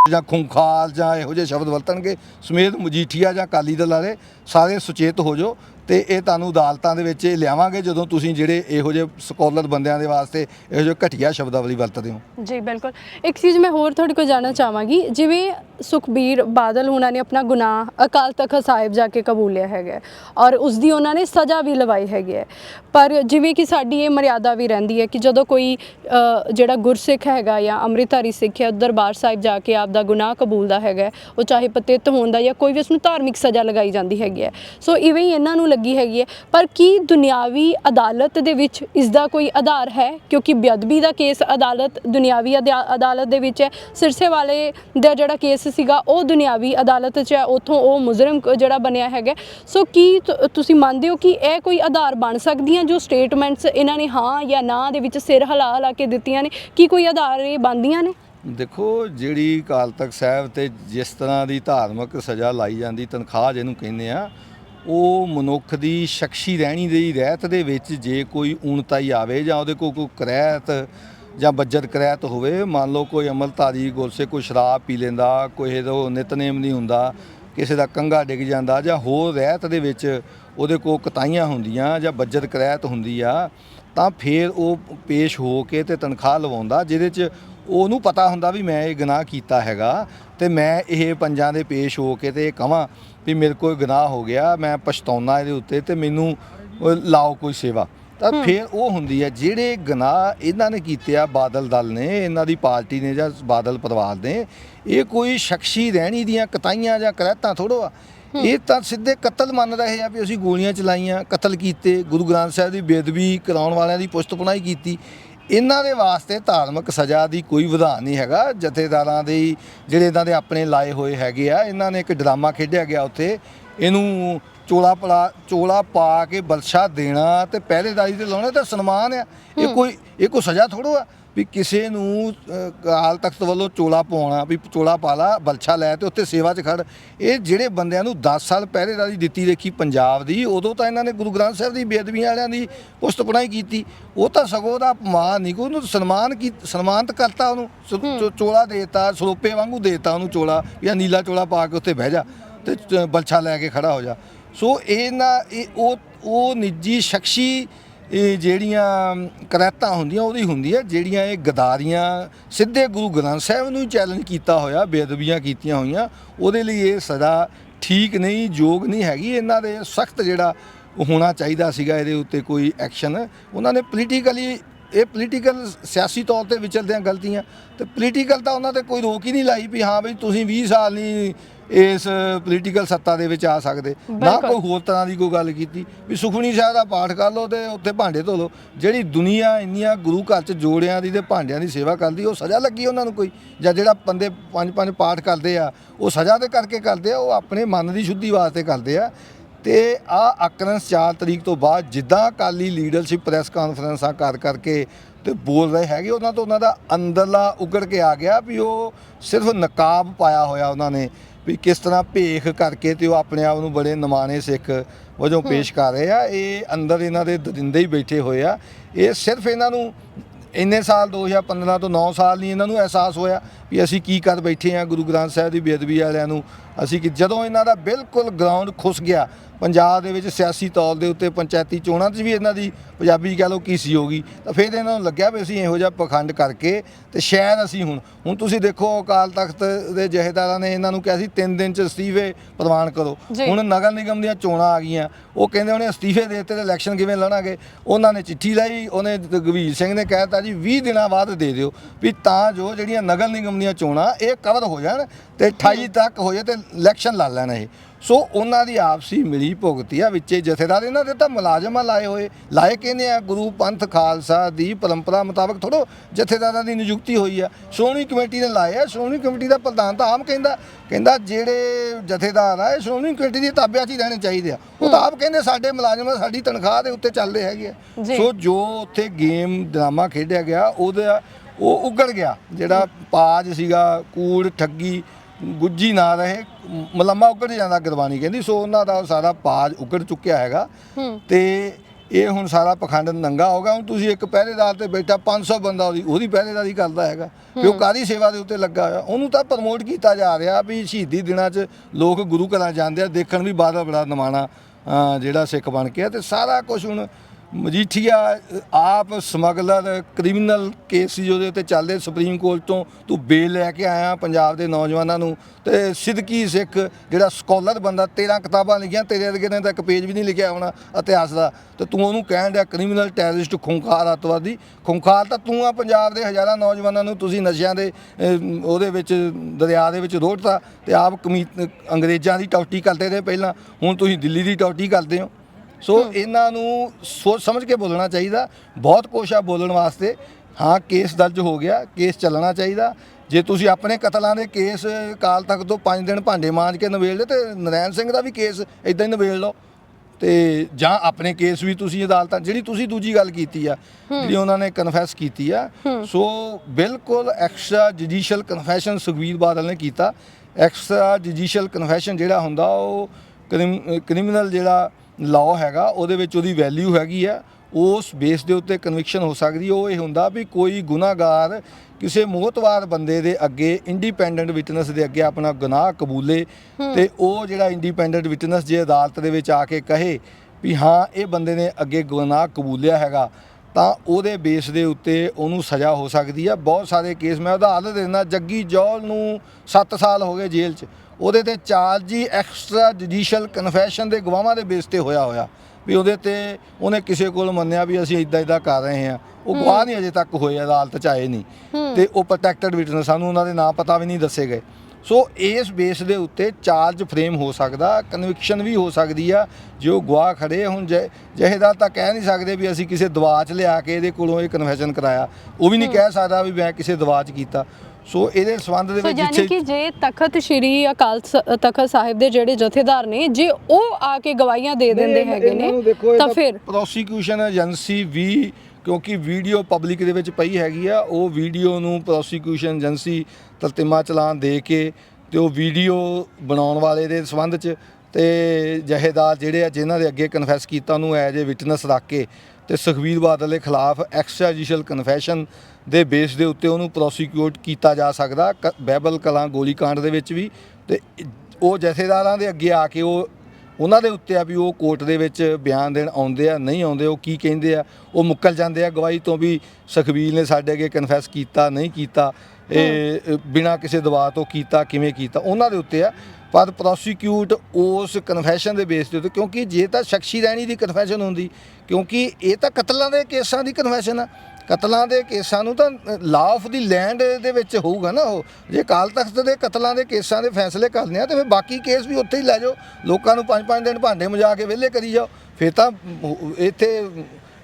ਜਾਂ ਖੁੰਖਾਰ ਜਾਂ ਇਹੋ ਜਿਹੇ ਸ਼ਬਦ ਵਰਤਣਗੇ ਸਮੇਤ ਮਜੀਠੀਆ ਜਾਂ ਕਾਲੀ ਦਲ ਵਾਲੇ ਸਾਰੇ ਸੁਚੇਤ ਹੋ ਜਾਓ। ਤੇ ਇਹ ਤੁਹਾਨੂੰ ਅਦਾਲਤਾਂ ਦੇ ਵਿੱਚ ਇਹ ਲਿਆਵਾਂਗੇ ਜਦੋਂ ਤੁਸੀਂ ਜਿਹੜੇ ਇਹੋ ਜਿਹੇ ਸਕਾਲਰ ਬੰਦਿਆਂ ਦੇ ਵਾਸਤੇ ਇਹੋ ਜਿਹੇ ਘਟੀਆ ਸ਼ਬਦਾਵਲੀ ਵਰਤਦੇ ਹੋ। ਜੀ, ਬਿਲਕੁਲ। ਇੱਕ ਚੀਜ਼ ਮੈਂ ਹੋਰ ਤੁਹਾਡੇ ਕੋਲ ਜਾਣਨਾ ਚਾਹਾਂਗੀ, ਜਿਵੇਂ ਸੁਖਬੀਰ ਬਾਦਲ ਉਹਨਾਂ ਨੇ ਆਪਣਾ ਗੁਨਾਹ ਅਕਾਲ ਤਖਤ ਸਾਹਿਬ ਜਾ ਕੇ ਕਬੂਲਿਆ ਹੈਗਾ ਔਰ ਉਸ ਦੀ ਉਹਨਾਂ ਨੇ ਸਜ਼ਾ ਵੀ ਲਵਾਈ ਹੈਗੀ ਹੈ। ਪਰ ਜਿਵੇਂ ਕਿ ਸਾਡੀ ਇਹ ਮਰਿਆਦਾ ਵੀ ਰਹਿੰਦੀ ਹੈ ਕਿ ਜਦੋਂ ਕੋਈ ਜਿਹੜਾ ਗੁਰਸਿੱਖ ਹੈਗਾ ਜਾਂ ਅੰਮ੍ਰਿਤਧਾਰੀ ਸਿੱਖ ਹੈ, ਦਰਬਾਰ ਸਾਹਿਬ ਜਾ ਕੇ ਆਪਦਾ ਗੁਨਾਹ ਕਬੂਲਦਾ ਹੈਗਾ ਉਹ ਚਾਹੇ ਪਤਿਤ ਦਾ ਜਾਂ ਕੋਈ ਵੀ ਉਸ ਨੂੰ ਧਾਰਮਿਕ ਸਜ਼ਾ ਲਗਾਈ ਜਾਂਦੀ ਹੈਗੀ ਹੈ। ਸੋ ਇਵੇਂ ਹੀ ਇਹਨਾਂ ਨੂੰ ਲੱਗੀ ਹੈਗੀ ਹੈ। ਪਰ ਕੀ ਦੁਨਿਆਵੀ ਅਦਾਲਤ ਦੇ ਵਿੱਚ ਇਸ ਦਾ ਕੋਈ ਆਧਾਰ ਹੈ? ਕਿਉਂਕਿ ਬੇਅਦਬੀ ਦਾ ਕੇਸ ਅਦਾਲਤ, ਦੁਨਿਆਵੀ ਅਦਾ- ਅਦਾਲਤ ਦੇ ਵਿੱਚ ਹੈ। ਸਿਰਸੇ ਵਾਲੇ ਦਾ ਜਿਹੜਾ ਕੇਸ ਸੀਗਾ, ਉਹ ਦੁਨਿਆਵੀ ਅਦਾਲਤ 'ਚ ਹੈ, ਉਥੋਂ ਉਹ ਮੁਜਰਮ ਜਿਹੜਾ ਬਣਿਆ ਹੈਗਾ। ਸੋ ਕੀ ਤੁਸੀਂ ਮੰਨਦੇ ਹੋ ਕਿ ਇਹ ਕੋਈ ਆਧਾਰ ਬਣ ਸਕਦੀਆਂ ਜੋ ਸਟੇਟਮੈਂਟਸ ਇਹਨਾਂ ਨੇ ਹਾਂ ਜਾਂ ਨਾ ਦੇ ਵਿੱਚ ਸਿਰ ਹਿਲਾ ਹਿਲਾ ਕੇ ਦਿੱਤੀਆਂ ਨੇ? ਕੀ ਕੋਈ ਆਧਾਰ ਇਹ ਬਣਦੀਆਂ ਨੇ? ਦੇਖੋ, ਜਿਹੜੀ ਅਕਾਲ ਤਖਤ ਸਾਹਿਬ ਤੇ ਜਿਸ ਤਰ੍ਹਾਂ ਦੀ ਧਾਰਮਿਕ ਸਜ਼ਾ ਲਾਈ ਜਾਂਦੀ, ਤਨਖਾਹ ਜਿਹਨੂੰ ਕਹਿੰਦੇ ਆ, ਉਹ ਮਨੁੱਖ ਦੀ ਸ਼ਖਸੀ ਰਹਿਣੀ ਦੀ ਰਹਿਤ ਦੇ ਵਿੱਚ ਜੇ ਕੋਈ ਊਣਤਾਈ ਆਵੇ ਜਾਂ ਉਹਦੇ ਕੋਲ ਕੋਈ ਕਰੈਤ ਜਾਂ ਬੱਜਤ ਕਰੈਤ ਹੋਵੇ, ਮੰਨ ਲਓ ਕੋਈ ਅਮਲਧਾਰੀ ਗੁਰਸੇ ਕੋਈ ਸ਼ਰਾਬ ਪੀ ਲੈਂਦਾ, ਕੋਈ ਇਹਦਾ ਨਿਤਨੇਮ ਨਹੀਂ ਹੁੰਦਾ, ਕਿਸੇ ਦਾ ਕੰਗਾ ਡਿੱਗ ਜਾਂਦਾ ਜਾਂ ਹੋਰ ਰਹਿਤ ਦੇ ਵਿੱਚ ਉਹਦੇ ਕੋਲ ਕਤਾਈਆਂ ਹੁੰਦੀਆਂ ਜਾਂ ਬੱਜਤ ਕਰੈਤ ਹੁੰਦੀ ਆ, ਤਾਂ ਫਿਰ ਉਹ ਪੇਸ਼ ਹੋ ਕੇ ਤੇ ਤਨਖਾਹ ਲਵਾਉਂਦਾ, ਜਿਹਦੇ 'ਚ ਉਹਨੂੰ ਪਤਾ ਹੁੰਦਾ ਵੀ ਮੈਂ ਇਹ ਗੁਨਾਹ ਕੀਤਾ ਹੈਗਾ ਤੇ ਮੈਂ ਇਹ ਪੰਜਾਂ ਦੇ ਪੇਸ਼ ਹੋ ਕੇ ਤੇ ਇਹ ਕਹਾਂ ਵੀ ਮੇਰੇ ਕੋਲ ਗੁਨਾਹ ਹੋ ਗਿਆ, ਮੈਂ ਪਛਤਾਉਣਾ ਇਹਦੇ ਉੱਤੇ ਤੇ ਮੈਨੂੰ ਲਾਓ ਕੋਈ ਸੇਵਾ। ਤਾਂ ਫਿਰ ਉਹ ਹੁੰਦੀ ਹੈ ਜਿਹੜੇ ਗੁਨਾਹ ਇਹਨਾਂ ਨੇ ਕੀਤੇ ਆ ਬਾਦਲ ਦਲ ਨੇ ਇਹਨਾਂ ਦੀ ਪਾਰਟੀ ਨੇ ਜਾਂ ਬਾਦਲ ਪਰਿਵਾਰ ਨੇ ਇਹ ਕੋਈ ਸ਼ਖਸੀ ਰਹਿਣੀ ਦੀਆਂ ਕਤਾਈਆਂ ਜਾਂ ਕਰਹਿਤਾਂ ਥੋੜੋ ਆ ਇਹ ਤਾਂ ਸਿੱਧੇ ਕਤਲ ਮੰਨ ਰਹੇ ਆ ਵੀ ਅਸੀਂ ਗੋਲੀਆਂ ਚਲਾਈਆਂ ਕਤਲ ਕੀਤੇ ਗੁਰੂ ਗ੍ਰੰਥ ਸਾਹਿਬ ਦੀ ਬੇਦਬੀ ਕਰਾਉਣ ਵਾਲਿਆਂ ਦੀ ਪੁਸ਼ਤ ਪੁਣਾਈ ਕੀਤੀ। ਇਹਨਾਂ ਦੇ ਵਾਸਤੇ ਧਾਰਮਿਕ ਸਜ਼ਾ ਦੀ ਕੋਈ ਵਿਧਾਨ ਨਹੀਂ ਹੈਗਾ। ਜਥੇਦਾਰਾਂ ਦੇ ਜਿਹੜੇ ਇਹਨਾਂ ਦੇ ਆਪਣੇ ਲਾਏ ਹੋਏ ਹੈਗੇ ਆ ਇਹਨਾਂ ਨੇ ਇੱਕ ਡਰਾਮਾ ਖੇਡਿਆ ਗਿਆ ਉੱਥੇ। ਇਹਨੂੰ ਚੋਲਾ ਪਲਾ ਚੋਲਾ ਪਾ ਕੇ ਬਲਸ਼ਾ ਦੇਣਾ ਤੇ ਪਹਿਰੇਦਾਰੀ ਤੇ ਲਾਉਣਾ ਤਾਂ ਸਨਮਾਨ ਆ। ਇਹ ਕੋਈ ਇਹ ਕੋਈ ਸਜ਼ਾ ਥੋੜੋ ਆ ਵੀ ਕਿਸੇ ਨੂੰ ਅ, ਅਕਾਲ ਤਖਤ ਵੱਲੋਂ ਚੋਲਾ ਪਾਉਣਾ ਵੀ ਚੋਲਾ ਪਾ ਲਾ ਬਲਛਾ ਲੈ ਤੇ ਉੱਥੇ ਸੇਵਾ 'ਚ ਖੜ। ਇਹ ਜਿਹੜੇ ਬੰਦਿਆਂ ਨੂੰ 10 ਸਾਲ ਪਹਿਰੇਦਾਰੀ ਦਿੱਤੀ ਦੇਖੀ ਪੰਜਾਬ ਦੀ ਉਦੋਂ ਤਾਂ ਇਹਨਾਂ ਨੇ ਗੁਰੂ ਗ੍ਰੰਥ ਸਾਹਿਬ ਦੀ ਬੇਅਦਬੀ ਵਾਲਿਆਂ ਦੀ ਪੁਸਤ ਪੜਾਈ ਕੀਤੀ। ਉਹ ਤਾਂ ਸਗੋਂ ਦਾ ਅਪਮਾਨ ਨਹੀਂ ਕੋਈ ਉਹਨੂੰ ਸਨਮਾਨ ਕੀ ਸਨਮਾਨਤ ਕਰਤਾ ਉਹਨੂੰ। ਚੋਲਾ ਦੇਤਾ ਸਰੋਪੇ ਵਾਂਗੂ ਦੇਤਾ ਉਹਨੂੰ ਚੋਲਾ ਜਾਂ ਨੀਲਾ ਚੋਲਾ ਪਾ ਕੇ ਉੱਥੇ ਬਹਿ ਜਾ ਤੇ ਬਲਛਾ ਲੈ ਕੇ ਖੜਾ ਹੋ ਜਾ। ਸੋ ਇਹ ਨਾ, ਇਹ ਉਹ ਉਹ ਨਿੱਜੀ ਸ਼ਖਸੀ, ਇਹ ਜਿਹੜੀਆਂ ਕਰੈਤਾਂ ਹੁੰਦੀਆਂ, ਉਹਦੀ ਹੁੰਦੀ ਹੈ, ਜਿਹੜੀਆਂ ਇਹ ਗਦਾਰੀਆਂ, ਸਿੱਧੇ ਗੁਰੂ ਗ੍ਰੰਥ ਸਾਹਿਬ ਨੂੰ ਚੈਲੰਜ ਕੀਤਾ ਹੋਇਆ, ਬੇਅਦਬੀਆਂ ਕੀਤੀਆਂ ਹੋਈਆਂ, ਉਹਦੇ ਲਈ ਇਹ ਸਜ਼ਾ ਠੀਕ ਨਹੀਂ, ਯੋਗ ਨਹੀਂ ਹੈਗੀ, ਇਹਨਾਂ ਦੇ ਸਖਤ ਜਿਹੜਾ ਹੋਣਾ ਚਾਹੀਦਾ ਸੀਗਾ, ਇਹਦੇ ਉੱਤੇ ਕੋਈ ਐਕਸ਼ਨ ਉਹਨਾਂ ਨੇ ਪੋਲੀਟੀਕਲੀ ਇਹ ਪੋਲੀਟੀਕਲ ਸਿਆਸੀ ਤੌਰ ਤੇ ਵਿਚਰਦਿਆਂ ਗਲਤੀਆਂ, ਤੇ ਪੋਲੀਟੀਕਲ ਤਾਂ ਉਹਨਾਂ ਤੇ ਕੋਈ ਰੋਕ ਹੀ ਨਹੀਂ ਲਾਈ ਵੀ ਹਾਂ ਬਈ ਤੁਸੀਂ 20 ਸਾਲ ਨਹੀਂ ਇਸ ਪੋਲੀਟੀਕਲ ਸੱਤਾ ਦੇ ਵਿੱਚ ਆ ਸਕਦੇ। ਨਾ। ਕੋਈ ਹੋਰ ਤਰ੍ਹਾਂ ਦੀ ਕੋਈ ਗੱਲ ਕੀਤੀ ਵੀ ਸੁਖਮਨੀ ਸਾਹਿਬ ਦਾ ਪਾਠ ਕਰ ਲਓ ਤੇ ਉੱਥੇ ਭਾਂਡੇ ਧੋ ਲਓ। ਜਿਹੜੀ ਦੁਨੀਆ ਇੰਨੀਆਂ ਗੁਰੂ ਘਰ ਚ ਜੋੜਿਆਂ ਦੀ ਤੇ ਭਾਂਡਿਆਂ ਦੀ ਸੇਵਾ ਕਰਦੀ ਉਹ ਸਜ਼ਾ ਲੱਗੀ ਉਹਨਾਂ ਨੂੰ ਕੋਈ? ਜਾਂ ਜਿਹੜਾ ਬੰਦੇ ਪੰਜ ਪੰਜ ਪਾਠ ਕਰਦੇ ਆ ਉਹ ਸਜ਼ਾ ਦੇ ਕਰਕੇ ਕਰਦੇ ਆ ਉਹ ਆਪਣੇ ਮਨ ਦੀ ਸ਼ੁੱਧੀ ਵਾਸਤੇ ਕਰਦੇ ਆ? ਤੇ ਆ ਆਕਰੰਸ 4 ਤਰੀਕ ਤੋਂ ਬਾਅਦ ਜਿੱਦਾਂ ਅਕਾਲੀ ਲੀਡਰਸ਼ਿਪ ਪ੍ਰੈਸ ਕਾਨਫਰੰਸਾਂ ਕਰ ਕਰਕੇ ਤੇ ਬੋਲ ਰਹੇ ਹੈਗੇ ਉਹਨਾਂ ਤੋਂ ਉਹਨਾਂ ਦਾ ਅੰਦਰਲਾ ਉਗੜ ਕੇ ਆ ਗਿਆ ਵੀ ਉਹ ਸਿਰਫ ਨਕਾਬ ਪਾਇਆ ਹੋਇਆ ਉਹਨਾਂ ਨੇ। ਵੀ ਕਿਸ ਤਰ੍ਹਾਂ ਭੇਖ ਕਰਕੇ ਤੇ ਉਹ ਆਪਣੇ ਆਪ ਨੂੰ ਬੜੇ ਨਮਾਣੇ ਸਿੱਖ ਵਜੋਂ ਪੇਸ਼ ਕਰ ਰਹੇ ਆ। ਇਹ ਅੰਦਰ ਇਹਨਾਂ ਦੇ ਦਰਿੰਦੇ ਹੀ ਬੈਠੇ ਹੋਏ ਆ। ਇਹ ਸਿਰਫ ਇਹਨਾਂ ਨੂੰ ਇੰਨੇ ਸਾਲ 2015 ਤੋਂ 9 ਸਾਲ ਨਹੀਂ ਇਹਨਾਂ ਨੂੰ ਅਹਿਸਾਸ ਹੋਇਆ ਵੀ ਅਸੀਂ ਕੀ ਕਰ ਬੈਠੇ ਆ ਗੁਰੂ ਗ੍ਰੰਥ ਸਾਹਿਬ ਦੀ ਬੇਅਦਬੀ ਵਾਲਿਆਂ ਨੂੰ ਅਸੀਂ ਕਿ ਜਦੋਂ ਇਹਨਾਂ ਦਾ ਬਿਲਕੁਲ ਗਰਾਊਂਡ ਖੁੱਸ ਗਿਆ ਪੰਜਾਬ ਦੇ ਵਿੱਚ ਸਿਆਸੀ ਤੌਰ ਦੇ ਉੱਤੇ ਪੰਚਾਇਤੀ ਚੋਣਾਂ 'ਚ ਵੀ ਇਹਨਾਂ ਦੀ ਪੰਜਾਬੀ ਕਹਿ ਲਓ ਕੀਸੀ ਹੋ ਗਈ ਤਾਂ ਫਿਰ ਇਹਨਾਂ ਨੂੰ ਲੱਗਿਆ ਵੀ ਅਸੀਂ ਇਹੋ ਜਿਹਾ ਪਖੰਡ ਕਰਕੇ ਤੇ ਸ਼ਾਇਦ ਅਸੀਂ ਹੁਣ। ਹੁਣ ਤੁਸੀਂ ਦੇਖੋ ਅਕਾਲ ਤਖਤ ਦੇ ਜਹੇਦਾਰਾਂ ਨੇ ਇਹਨਾਂ ਨੂੰ ਕਿਹਾ ਸੀ 3 ਦਿਨ 'ਚ ਅਸਤੀਫੇ ਪ੍ਰਵਾਨ ਕਰੋ। ਹੁਣ ਨਗਰ ਨਿਗਮ ਦੀਆਂ ਚੋਣਾਂ ਆ ਗਈਆਂ। ਉਹ ਕਹਿੰਦੇ ਉਹਨੇ ਅਸਤੀਫੇ ਦੇ ਦਿੱਤੇ ਤੇ ਇਲੈਕਸ਼ਨ ਕਿਵੇਂ ਲੜਾਂਗੇ ਉਹਨਾਂ ਨੇ ਚਿੱਠੀ ਲਾਈ ਉਹਨੇ ਗਵੀਰ ਸਿੰਘ ਨੇ ਕਹਿਤਾ ਜੀ 20 ਦਿਨਾਂ ਬਾਅਦ ਦੇ ਦਿਓ। ਵੀ ਤਾਂ ਜੋ ਜਿਹੜੀਆਂ ਨਗਰ ਨਿਗਮ ਦੀਆਂ ਚੋਣਾਂ ਇਹ ਕਵਰ ਹੋ ਜਾਣ ਤੇ 28 ਤੱਕ ਹੋ ਜਾਏ ਤੇ ਇਲੈਕਸ਼ਨ ਲਾ ਲੈਣ ਇਹ। ਸੋ ਉਹਨਾਂ ਦੀ ਆਪਸੀ ਮਿਲੀ ਭੁਗਤੀ ਆ ਵਿੱਚੇ ਜਥੇਦਾਰ ਇਹਨਾਂ ਦੇ ਤਾਂ ਮੁਲਾਜ਼ਮਾਂ ਲਾਏ ਹੋਏ। ਲਾਏ ਕਹਿੰਦੇ ਆ? ਗੁਰੂ ਪੰਥ ਖਾਲਸਾ ਦੀ ਪਰੰਪਰਾ ਮੁਤਾਬਕ ਥੋੜੋ ਜਥੇਦਾਰਾਂ ਦੀ ਨਿਯੁਕਤੀ ਹੋਈ ਆ। ਸ਼੍ਰੋਮਣੀ ਕਮੇਟੀ ਨੇ ਲਾਏ ਆ। ਸ਼੍ਰੋਮਣੀ ਕਮੇਟੀ ਦਾ ਪ੍ਰਧਾਨ ਤਾਂ ਆਮ ਕਹਿੰਦਾ ਕਹਿੰਦਾ ਜਿਹੜੇ ਜਥੇਦਾਰ ਆ ਇਹ ਸ਼੍ਰੋਮਣੀ ਕਮੇਟੀ ਦੀ ਤਾਬਿਆਂ 'ਚ ਹੀ ਰਹਿਣੇ ਚਾਹੀਦੇ ਆ। ਉਹ ਤਾਂ ਆਪ ਕਹਿੰਦੇ ਸਾਡੇ ਮੁਲਾਜ਼ਮ ਆ, ਸਾਡੀ ਤਨਖਾਹ ਦੇ ਉੱਤੇ ਚੱਲਦੇ ਹੈਗੇ ਆ। ਸੋ ਜੋ ਉੱਥੇ ਗੇਮ ਡਰਾਮਾ ਖੇਡਿਆ ਗਿਆ ਉਹਦਾ ਉਹ ਉਗੜ ਗਿਆ। ਜਿਹੜਾ ਪਾਜ ਸੀਗਾ ਕੂੜ ਠੱਗੀ ਗੁੱਜੀ ਨਾ ਰਹੇ ਮਲੰਮਾ ਉਗੜ ਜਾਂਦਾ ਗੁਰਬਾਣੀ ਕਹਿੰਦੀ ਸੋ ਉਹਨਾਂ ਦਾ ਸਾਰਾ ਪਾਜ ਉਗੜ ਚੁੱਕਿਆ ਹੈਗਾ। ਤੇ ਇਹ ਹੁਣ ਸਾਰਾ ਪਖੰਡ ਨੰਗਾ ਹੋ ਗਿਆ। ਹੁਣ ਤੁਸੀਂ ਇੱਕ ਪਹਿਰੇਦਾਰ ਤੇ ਬੈਠਾ 500 ਬੰਦਾ ਉਹਦੀ ਉਹਦੀ ਪਹਿਰੇਦਾਰੀ ਕਰਦਾ ਹੈਗਾ। ਵੀ ਉਹ ਕਾਦੀ ਸੇਵਾ ਦੇ ਉੱਤੇ ਲੱਗਾ ਹੋਇਆ। ਉਹਨੂੰ ਤਾਂ ਪ੍ਰਮੋਟ ਕੀਤਾ ਜਾ ਰਿਹਾ ਵੀ ਸ਼ਹੀਦੀ ਦਿਨਾਂ 'ਚ ਲੋਕ ਗੁਰੂ ਘਰਾਂ ਜਾਂਦੇ ਆ ਦੇਖਣ ਵੀ ਬਾਦਲ ਬੜਾ ਨਮਾਣਾ ਜਿਹੜਾ ਸਿੱਖ ਬਣ ਕੇ ਆ। ਤੇ ਸਾਰਾ ਕੁਝ ਹੁਣ ਮਜੀਠੀਆ ਆਪ ਸਮਗਲਰ ਕ੍ਰਿਮੀਨਲ ਕੇਸ ਸੀ ਉਹਦੇ ਉੱਤੇ ਚੱਲਦੇ ਸੁਪਰੀਮ ਕੋਰਟ ਤੋਂ ਤੂੰ ਬੇਲ ਲੈ ਕੇ ਆਇਆ ਪੰਜਾਬ ਦੇ ਨੌਜਵਾਨਾਂ ਨੂੰ ਤੇ ਸਿੱਧਕੀ ਸਿੱਖ ਜਿਹੜਾ ਸਕਾਲਰ ਬੰਦਾ 13 ਕਿਤਾਬਾਂ ਲਿਖੀਆਂ, ਤੇਰੇ ਅੱਗੇ ਨੇ ਤਾਂ ਇੱਕ ਪੇਜ ਵੀ ਨਹੀਂ ਲਿਖਿਆ ਹੋਣਾ ਇਤਿਹਾਸ ਦਾ। ਤੇ ਤੂੰ ਉਹਨੂੰ ਕਹਿਣ ਡਿਆ ਕ੍ਰਿਮੀਨਲ ਟੈਰਰਿਸਟ ਖੁੰਖਾਰ ਅੱਤਵਾਦੀ। ਖੁੰਖਾਰ ਤਾਂ ਤੂੰ ਆ ਪੰਜਾਬ ਦੇ ਹਜ਼ਾਰਾਂ ਨੌਜਵਾਨਾਂ ਨੂੰ, ਤੁਸੀਂ ਨਸ਼ਿਆਂ ਦੇ ਉਹਦੇ ਵਿੱਚ, ਦਰਿਆ ਦੇ ਵਿੱਚ ਰੋੜਤਾ ਤੇ ਆਪ ਕਮੀ, ਅੰਗਰੇਜ਼ਾਂ ਦੀ ਟੌਟੀ ਕਰਦੇ ਰਹੇ ਪਹਿਲਾਂ। ਹੁਣ ਤੁਸੀਂ ਦਿੱਲੀ ਦੀ ਟੌਟੀ ਕਰਦੇ ਹੋ। ਸੋ ਇਹਨਾਂ ਨੂੰ ਸੋਚ ਸਮਝ ਕੇ ਬੋਲਣਾ ਚਾਹੀਦਾ। ਬਹੁਤ ਕੁਛ ਆ ਬੋਲਣ ਵਾਸਤੇ। ਹਾਂ ਕੇਸ ਦਰਜ ਹੋ ਗਿਆ। ਕੇਸ ਚੱਲਣਾ ਚਾਹੀਦਾ। ਜੇ ਤੁਸੀਂ ਆਪਣੇ ਕਤਲਾਂ ਦੇ ਕੇਸ ਕਾਲ ਤੱਕ ਤੋਂ 5 ਦਿਨ ਭਾਂਡੇ ਮਾਂਜ ਕੇ ਨਵੇੜ ਲਏ ਤੇ ਨਰੈਣ ਸਿੰਘ ਦਾ ਵੀ ਕੇਸ ਇਦਾਂ ਹੀ ਨਵੇੜ ਲਓ। ਤੇ ਜਾਂ ਆਪਣੇ ਕੇਸ ਵੀ ਤੁਸੀਂ ਅਦਾਲਤਾਂ ਜਿਹੜੀ ਤੁਸੀਂ ਦੂਜੀ ਗੱਲ ਕੀਤੀ ਆ ਜਿਹੜੀ ਉਹਨਾਂ ਨੇ ਕਨਫੈਸ ਕੀਤੀ ਆ ਸੋ ਬਿਲਕੁਲ extra judicial confession Sukhbir Badal ਨੇ ਕੀਤਾ। ਐਕਸਟਰਾ ਜੁਡੀਸ਼ੀਅਲ ਕਨਫੈਸ਼ਨ ਜਿਹੜਾ ਹੁੰਦਾ ਉਹ ਕ੍ਰਿਮੀਨਲ ਜਿਹੜਾ ਲਾਅ ਹੈਗਾ ਉਹਦੇ ਵਿੱਚ ਉਹਦੀ ਵੈਲਿਊ ਹੈਗੀ ਆ ਉਸ ਬੇਸ ਦੇ ਉੱਤੇ ਕਨਵਿਕਸ਼ਨ ਹੋ ਸਕਦੀ ਉਹ ਇਹ ਹੁੰਦਾ ਵੀ ਕੋਈ ਗੁਨਾਹਗਾਰ ਕਿਸੇ ਮੋਹਤਵਾਰ ਬੰਦੇ ਦੇ ਅੱਗੇ ਇੰਡੀਪੈਂਡੈਂਟ ਵਿਟਨੈਸ ਦੇ ਅੱਗੇ ਆਪਣਾ ਗੁਨਾਹ ਕਬੂਲੇ ਤੇ ਉਹ ਜਿਹੜਾ ਇੰਡੀਪੈਂਡੈਂਟ ਵਿਟਨੈਸ ਜੇ ਅਦਾਲਤ ਦੇ ਵਿੱਚ ਆ ਕੇ ਕਹੇ ਵੀ ਹਾਂ ਇਹ ਬੰਦੇ ਨੇ ਅੱਗੇ ਗੁਨਾਹ ਕਬੂਲਿਆ ਹੈਗਾ ਤਾਂ ਉਹਦੇ ਬੇਸ ਦੇ ਉੱਤੇ ਉਹਨੂੰ ਸਜ਼ਾ ਹੋ ਸਕਦੀ ਆ। ਬਹੁਤ ਸਾਰੇ ਕੇਸ ਮੈਂ ਉਦਾਹਰਨ ਦੇਣਾ ਜੱਗੀ ਜੌਲ ਨੂੰ 7 ਸਾਲ ਹੋ ਗਏ ਜੇਲ੍ਹ 'ਚ। ਉਹਦੇ ਤੇ ਚਾਰਜ ਹੀ ਐਕਸਟਰਾ ਜੁਡੀਸ਼ੀਅਲ ਕਨਫੈਸ਼ਨ ਦੇ ਗਵਾਹਾਂ ਦੇ ਬੇਸ ਤੇ ਹੋਇਆ ਹੋਇਆ ਵੀ ਉਹਦੇ ਤੇ ਉਹਨੇ ਕਿਸੇ ਕੋਲ ਮੰਨਿਆ ਵੀ ਅਸੀਂ ਇਦਾਂ ਇਦਾਂ ਕਰ ਰਹੇ ਹਾਂ। ਉਹ ਗਵਾਹ ਨਹੀਂ ਅਜੇ ਤੱਕ ਹੋਏ ਅਦਾਲਤ 'ਚ ਆਏ ਨਹੀਂ ਤੇ ਉਹ ਪ੍ਰੋਟੈਕਟਡ ਵਿਟਨੈਸ ਸਾਨੂੰ ਉਹਨਾਂ ਦੇ ਨਾਂ ਪਤਾ ਵੀ ਨਹੀਂ ਦੱਸੇ ਗਏ। ਸੋ ਇਸ ਬੇਸ ਦੇ ਉੱਤੇ ਚਾਰਜ ਫਰੇਮ ਹੋ ਸਕਦਾ ਕਨਵਿਕਸ਼ਨ ਵੀ ਹੋ ਸਕਦੀ ਆ ਜੋ ਗਵਾਹ ਖੜੇ ਹੁਣ ਜੈ ਜਹੇਦਾਰ ਤਾਂ ਕਹਿ ਨਹੀਂ ਸਕਦੇ ਵੀ ਅਸੀਂ ਕਿਸੇ ਦਵਾ 'ਚ ਲਿਆ ਕੇ ਇਹਦੇ ਕੋਲੋਂ ਇਹ ਕਨਫੈਸ਼ਨ ਕਰਾਇਆ। ਉਹ ਵੀ ਨਹੀਂ ਕਹਿ ਸਕਦਾ ਵੀ ਮੈਂ ਕਿਸੇ ਦਵਾ 'ਚ ਕੀਤਾ। ਸੋ ਇਹਦੇ ਸੰਬੰਧ ਦੇ ਸੋ ਵਿੱਚ ਯਾਨੀ ਜਿੱਥੇ ਕਿ ਜੇ ਤਖਤ ਸ੍ਰੀ ਅਕਾਲ ਸ- ਤਖਤ ਸਾਹਿਬ ਦੇ ਜਿਹੜੇ ਜਥੇਦਾਰ ਨੇ ਜੇ ਉਹ ਆ ਕੇ ਗਵਾਹੀਆਂ ਦੇ ਦਿੰਦੇ ਹੈਗੇ ਨੇ ਤਾਂ ਫਿਰ ਪ੍ਰੋਸੀਕਿਊਸ਼ਨ ਏਜੰਸੀ ਵੀ ਕਿਉਂਕਿ ਵੀਡੀਓ ਪਬਲਿਕ ਦੇ ਵਿੱਚ ਪਈ ਹੈਗੀ ਆ ਉਹ ਵੀਡੀਓ ਨੂੰ ਪ੍ਰੋਸੀਕਿਊਸ਼ਨ ਏਜੰਸੀ ਤਲਤੀਮਾ ਚਲਾਨ ਦੇ ਕੇ ਤੇ ਉਹ ਵੀਡੀਓ ਬਣਾਉਣ ਵਾਲੇ ਦੇ ਸੰਬੰਧ ਚ ਤੇ ਜਹੇਦਾਰ ਜਿਹੜੇ ਆ ਜਿਨ੍ਹਾਂ ਦੇ ਅੱਗੇ ਕਨਫੈਸ ਕੀਤਾ ਉਹਨੂੰ ਐਜ ਏ ਵਿਟਨੈਸ ਰੱਖ ਕੇ ਤੇ ਸੁਖਬੀਰ ਬਾਦਲ ਦੇ ਖਿਲਾਫ ਐਕਸਟ੍ਰਾਜੀਸ਼ੀਅਲ ਕਨਫੈਸ਼ਨ ਦੇ ਬੇਸ ਦੇ ਉੱਤੇ ਉਹਨੂੰ ਪ੍ਰੋਸੀਕਿਊਟ ਕੀਤਾ ਜਾ ਸਕਦਾ ਬਹਿਬਲ ਕਲਾਂ ਗੋਲੀकांड ਦੇ ਵਿੱਚ ਵੀ ਤੇ ਉਹ ਜਥੇਦਾਰਾਂ ਦੇ ਅੱਗੇ ਆ ਕੇ ਉਹ ਉਹਨਾਂ ਦੇ ਉੱਤੇ ਆ ਵੀ ਉਹ ਕੋਰਟ ਦੇ ਵਿੱਚ ਬਿਆਨ ਦੇਣ ਆਉਂਦੇ ਆ ਨਹੀਂ ਆਉਂਦੇ ਉਹ ਕੀ ਕਹਿੰਦੇ ਆ ਉਹ ਮੁੱਕਲ ਜਾਂਦੇ ਆ ਗਵਾਹੀ ਤੋਂ ਵੀ ਸੁਖਬੀਰ ਨੇ ਸਾਡੇ ਅੱਗੇ ਕਨਫੈਸ ਕੀਤਾ ਨਹੀਂ ਕੀਤਾ ਇਹ ਬਿਨਾ ਕਿਸੇ ਦਬਾਅ ਤੋਂ ਕੀਤਾ ਕਿਵੇਂ ਕੀਤਾ ਉਹਨਾਂ ਦੇ ਉੱਤੇ ਆ ਪਰ ਪ੍ਰੋਸੀਕਿਊਟ ਉਸ ਕਨਫੈਸ਼ਨ ਦੇ ਬੇਸ ਉੱਤੇ ਕਿਉਂਕਿ ਜੇ ਤਾਂ ਸ਼ਖਸੀ ਰਹਿਣੀ ਦੀ ਕਨਫੈਸ਼ਨ ਹੁੰਦੀ ਕਿਉਂਕਿ ਇਹ ਤਾਂ ਕਤਲਾਂ ਦੇ ਕੇਸਾਂ ਦੀ ਕਨਫੈਸ਼ਨ ਆ ਕਤਲਾਂ ਦੇ ਕੇਸਾਂ ਨੂੰ ਤਾਂ ਲਾ ਆਫ ਦੀ ਲੈਂਡ ਦੇ ਵਿੱਚ ਹੋਊਗਾ ਨਾ ਉਹ। ਜੇ ਕਾਲ ਤਖਤ ਦੇ ਕਤਲਾਂ ਦੇ ਕੇਸਾਂ ਦੇ ਫੈਸਲੇ ਕਰਨੇ ਆ, ਤੇ ਫਿਰ ਬਾਕੀ ਕੇਸ ਵੀ ਉੱਥੇ ਹੀ ਲੈ ਜਾਓ। ਲੋਕਾਂ ਨੂੰ ਪੰਜ ਪੰਜ ਦਿਨ ਭਾਂਡੇ ਮਜਾ ਕੇ ਵਿਹਲੇ ਕਰੀ ਜਾਓ। ਫਿਰ ਤਾਂ ਇੱਥੇ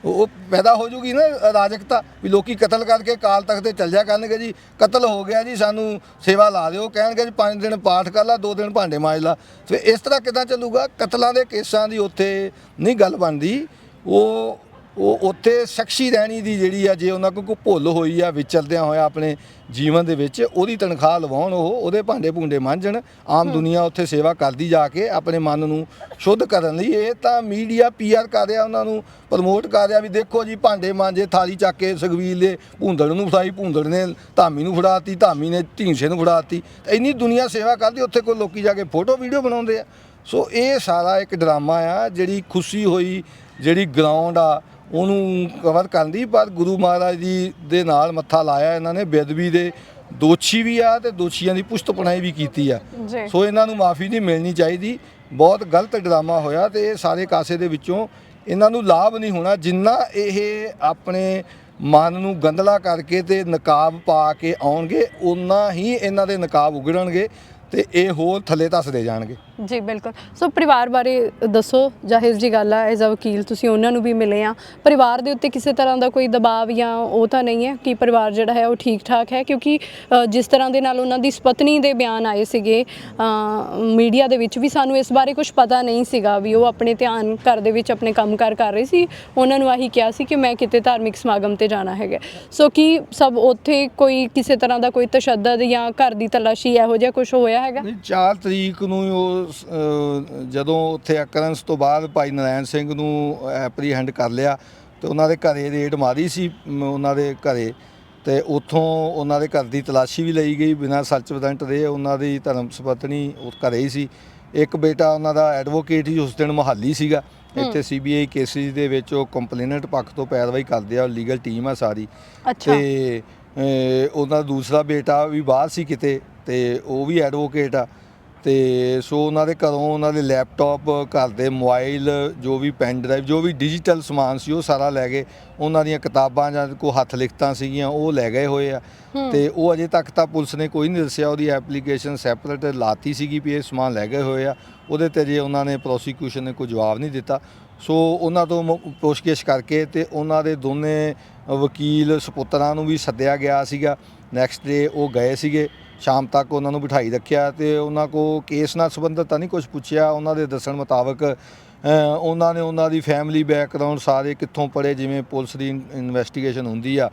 ਉਹ ਪੈਦਾ ਹੋ ਜੂਗੀ ਨਾ ਅਰਾਜਕਤਾ ਵੀ ਲੋਕੀ ਕਤਲ ਕਰਕੇ ਕਾਲ ਤਖਤ ਤੇ ਚੱਲ ਜਾ ਕਰਨਗੇ ਜੀ। ਕਤਲ ਹੋ ਗਿਆ ਜੀ, ਸਾਨੂੰ ਸੇਵਾ ਲਾ ਦਿਓ। ਕਹਿਣਗੇ ਜੀ, ਪੰਜ ਦਿਨ ਪਾਠ ਕਰ ਲਾ, ਦੋ ਦਿਨ ਭਾਂਡੇ ਮਾਂਜ ਲਾ। ਫਿਰ ਇਸ ਤਰ੍ਹਾਂ ਕਿਦਾਂ ਚੱਲੂਗਾ? ਕਤਲਾਂ ਦੇ ਕੇਸਾਂ ਦੀ ਉੱਥੇ ਨਹੀਂ ਗੱਲ ਬਣਦੀ। ਉਹ ਉਹ ਉੱਥੇ ਸ਼ਖਸੀ ਰਹਿਣੀ ਦੀ ਜਿਹੜੀ ਆ ਜੇ ਉਹਨਾਂ ਕੋਲ ਕੋਈ ਭੁੱਲ ਹੋਈ ਆ ਵਿਚਰਦਿਆਂ ਹੋਇਆ ਆਪਣੇ ਜੀਵਨ ਦੇ ਵਿੱਚ ਉਹਦੀ ਤਨਖਾਹ ਲਵਾਉਣ ਉਹ ਉਹਦੇ ਭਾਂਡੇ ਭੁੰਡੇ ਮਾਂਜਣ ਆਮ ਦੁਨੀਆ ਉੱਥੇ ਸੇਵਾ ਕਰਦੀ ਜਾ ਕੇ ਆਪਣੇ ਮਨ ਨੂੰ ਸ਼ੁੱਧ ਕਰਨ ਲਈ ਇਹ ਤਾਂ ਮੀਡੀਆ ਪੀਆਰ ਕਰ ਰਿਹਾ ਉਹਨਾਂ ਨੂੰ ਪ੍ਰਮੋਟ ਕਰ ਰਿਹਾ ਵੀ ਦੇਖੋ ਜੀ ਭਾਂਡੇ ਮਾਂਜੇ ਥਾਲੀ ਚੱਕ ਕੇ ਸੁਖਬੀਰ ਦੇ ਭੁੰਦੜ ਨੂੰ ਫੜਾਈ ਭੁੰਦੜ ਨੇ ਧਾਮੀ ਨੂੰ ਫੜਾਤੀ ਧਾਮੀ ਨੇ ਢੀਂਸੇ ਨੂੰ ਫੜਾਤੀ ਇੰਨੀ ਦੁਨੀਆ ਸੇਵਾ ਕਰਦੀ ਉੱਥੇ ਕੋਈ ਲੋਕੀ ਜਾ ਕੇ ਫੋਟੋ ਵੀਡੀਓ ਬਣਾਉਂਦੇ ਆ। ਸੋ ਇਹ ਸਾਰਾ ਇੱਕ ਡਰਾਮਾ ਆ ਜਿਹੜੀ ਖੁਸ਼ੀ ਹੋਈ ਜਿਹੜੀ ਗਰਾਊਂਡ ਆ ਉਹਨੂੰ ਕਵਰ ਕਰਨ ਦੀ ਪਰ ਗੁਰੂ ਮਹਾਰਾਜ ਜੀ ਦੇ ਨਾਲ ਮੱਥਾ ਲਾਇਆ ਇਹਨਾਂ ਨੇ ਬੇਦਬੀ ਦੇ। ਦੋਸ਼ੀ ਵੀ ਆ ਤੇ ਦੋਸ਼ੀਆਂ ਦੀ ਪੁਸ਼ਤ ਪਣਾਈ ਵੀ ਕੀਤੀ ਆ। ਸੋ ਇਹਨਾਂ ਨੂੰ ਮਾਫੀ ਨਹੀਂ ਮਿਲਣੀ ਚਾਹੀਦੀ। ਬਹੁਤ ਗਲਤ ਡਰਾਮਾ ਹੋਇਆ ਤੇ ਇਹ ਸਾਰੇ ਕਾਸੇ ਦੇ ਵਿੱਚੋਂ ਇਹਨਾਂ ਨੂੰ ਲਾਭ ਨਹੀਂ ਹੋਣਾ। ਜਿੰਨਾ ਇਹ ਆਪਣੇ ਮਨ ਨੂੰ ਗੰਦਲਾ ਕਰਕੇ ਤੇ ਨਕਾਬ ਪਾ ਕੇ ਆਉਣਗੇ ਉਨਾ ਹੀ ਇਹਨਾਂ ਦੇ ਨਕਾਬ ਉਗੜਨਗੇ ਤੇ ਇਹ ਹੋਰ ਥੱਲੇ ਧੱਸਦੇ ਜਾਣਗੇ। ਜੀ ਬਿਲਕੁਲ। ਸੋ ਪਰਿਵਾਰ ਬਾਰੇ ਦੱਸੋ ਜਾਹਿਰ ਜੀ ਗੱਲ ਆ ਐਜ਼ ਅ ਵਕੀਲ ਤੁਸੀਂ ਉਹਨਾਂ ਨੂੰ ਵੀ ਮਿਲੇ ਆ। ਪਰਿਵਾਰ ਦੇ ਉੱਤੇ ਕਿਸੇ ਤਰ੍ਹਾਂ ਦਾ ਕੋਈ ਦਬਾਅ ਜਾਂ ਉਹ ਤਾਂ ਨਹੀਂ ਹੈ ਕਿ ਪਰਿਵਾਰ ਜਿਹੜਾ ਹੈ ਉਹ ਠੀਕ ਠਾਕ ਹੈ ਕਿਉਂਕਿ ਅ, ਜਿਸ ਤਰ੍ਹਾਂ ਦੇ ਨਾਲ ਉਹਨਾਂ ਦੀ ਸਪਤਨੀ ਦੇ ਬਿਆਨ ਆਏ ਸੀਗੇ ਮੀਡੀਆ ਦੇ ਵਿੱਚ ਵੀ ਸਾਨੂੰ ਇਸ ਬਾਰੇ ਕੁਝ ਪਤਾ ਨਹੀਂ ਸੀਗਾ ਵੀ ਉਹ ਆਪਣੇ ਧਿਆਨ ਘਰ ਦੇ ਵਿੱਚ ਆਪਣੇ ਕੰਮਕਾਰ ਕਰ ਰਹੇ ਸੀ। ਉਹਨਾਂ ਨੂੰ ਆਹੀ ਕਿਹਾ ਸੀ ਕਿ ਮੈਂ ਕਿਤੇ ਧਾਰਮਿਕ ਸਮਾਗਮ ਤੇ ਜਾਣਾ ਹੈਗਾ। ਸੋ ਕੀ ਸਭ ਉੱਥੇ ਕੋਈ ਕਿਸੇ ਤਰ੍ਹਾਂ ਦਾ ਕੋਈ ਤਸ਼ੱਦਦ ਜਾਂ ਘਰ ਦੀ ਤਲਾਸ਼ੀ ਇਹੋ ਜਿਹਾ ਕੁਝ ਹੋਇਆ ਹੈਗਾ? ਨਹੀਂ 4 ਤਰੀਕ ਨੂੰ ਹੀ ਉਹ ਜਦੋਂ ਉੱਥੇ ਅਕਰੈਂਸ ਤੋਂ ਬਾਅਦ ਭਾਈ ਨਰਾਇਣ ਸਿੰਘ ਨੂੰ ਐਪਰੀਹੈਂਡ ਕਰ ਲਿਆ ਤੇ ਉਹਨਾਂ ਦੇ ਘਰੇ ਰੇਡ ਮਾਰੀ ਸੀ ਉਹਨਾਂ ਦੇ ਘਰੇ। ਤੇ ਉੱਥੋਂ ਉਹਨਾਂ ਦੇ ਘਰ ਦੀ ਤਲਾਸ਼ੀ ਵੀ ਲਈ ਗਈ ਬਿਨਾਂ ਸਰਚ ਵਾਰੰਟ ਦੇ ਉਹਨਾਂ ਦੀ ਧਰਮ ਸੁਪਤਨੀ ਉਹ ਘਰੇ ਹੀ ਸੀ। ਇੱਕ ਬੇਟਾ ਉਹਨਾਂ ਦਾ ਐਡਵੋਕੇਟ ਹੀ ਉਸ ਦਿਨ ਮੁਹਾਲੀ ਸੀਗਾ। ਇੱਥੇ ਸੀਬੀਆਈ ਕੇਸਿਸ ਦੇ ਵਿੱਚ ਉਹ ਕੰਪਲੇਨੈਂਟ ਪੱਖ ਤੋਂ ਪੈਰਵਾਈ ਕਰਦੇ ਆ ਲੀਗਲ ਟੀਮ ਆ ਸਾਰੀ। ਤੇ ਉਹਨਾਂ ਦਾ ਦੂਸਰਾ ਬੇਟਾ ਵੀ ਬਾਹਰ ਸੀ ਕਿਤੇ ਤੇ ਉਹ ਵੀ ਐਡਵੋਕੇਟ ਆ। ਤੇ ਸੋ ਉਹਨਾਂ ਦੇ ਘਰੋਂ ਉਹਨਾਂ ਦੇ ਲੈਪਟਾਪ ਘਰ ਦੇ ਮੋਬਾਈਲ ਜੋ ਵੀ ਪੈਨ ਡਰਾਈਵ ਜੋ ਵੀ ਡਿਜੀਟਲ ਸਮਾਨ ਸੀ ਉਹ ਸਾਰਾ ਲੈ ਗਏ। ਉਹਨਾਂ ਦੀਆਂ ਕਿਤਾਬਾਂ ਜਾਂ ਕੋਈ ਹੱਥ ਲਿਖਤਾਂ ਸੀਗੀਆਂ ਉਹ ਲੈ ਗਏ ਹੋਏ ਆ। ਤੇ ਉਹ ਅਜੇ ਤੱਕ ਤਾਂ ਪੁਲਿਸ ਨੇ ਕੋਈ ਨਹੀਂ ਦੱਸਿਆ ਉਹਦੀ ਐਪਲੀਕੇਸ਼ਨ ਸੈਪਰੇਟ ਲਾਤੀ ਸੀਗੀ ਵੀ ਇਹ ਸਮਾਨ ਲੈ ਗਏ ਹੋਏ ਆ। ਉਹਦੇ ਤੇ ਜੇ ਉਹਨਾਂ ਨੇ ਪ੍ਰੋਸੀਕਿਊਸ਼ਨ ਨੇ ਕੋਈ ਜਵਾਬ ਨਹੀਂ ਦਿੱਤਾ। ਸੋ ਉਹਨਾਂ ਤੋਂ ਪੁੱਛਗਿੱਛ ਕਰਕੇ ਤੇ ਉਹਨਾਂ ਦੇ ਦੋਨੇ ਵਕੀਲ ਸਪੁੱਤਰਾਂ ਨੂੰ ਵੀ ਸੱਦਿਆ ਗਿਆ ਸੀਗਾ। ਨੈਕਸਟ ਡੇ ਉਹ ਗਏ ਸੀਗੇ। ਸ਼ਾਮ ਤੱਕ ਉਹਨਾਂ ਨੂੰ ਬਿਠਾਈ ਰੱਖਿਆ ਤੇ ਉਹਨਾਂ ਕੋ ਕੇਸ ਨਾਲ ਸੰਬੰਧਿਤ ਤਾਂ ਨਹੀਂ ਕੁਝ ਪੁੱਛਿਆ। ਉਹਨਾਂ ਦੇ ਦੱਸਣ ਮੁਤਾਬਕ ਉਹਨਾਂ ਨੇ ਉਹਨਾਂ ਦੀ ਫੈਮਿਲੀ ਬੈਕਗ੍ਰਾਉਂਡ ਸਾਰੇ ਕਿੱਥੋਂ ਪੜ੍ਹੇ ਜਿਵੇਂ ਪੁਲਿਸ ਦੀ ਇਨਵੈਸਟੀਗੇਸ਼ਨ ਹੁੰਦੀ ਆ।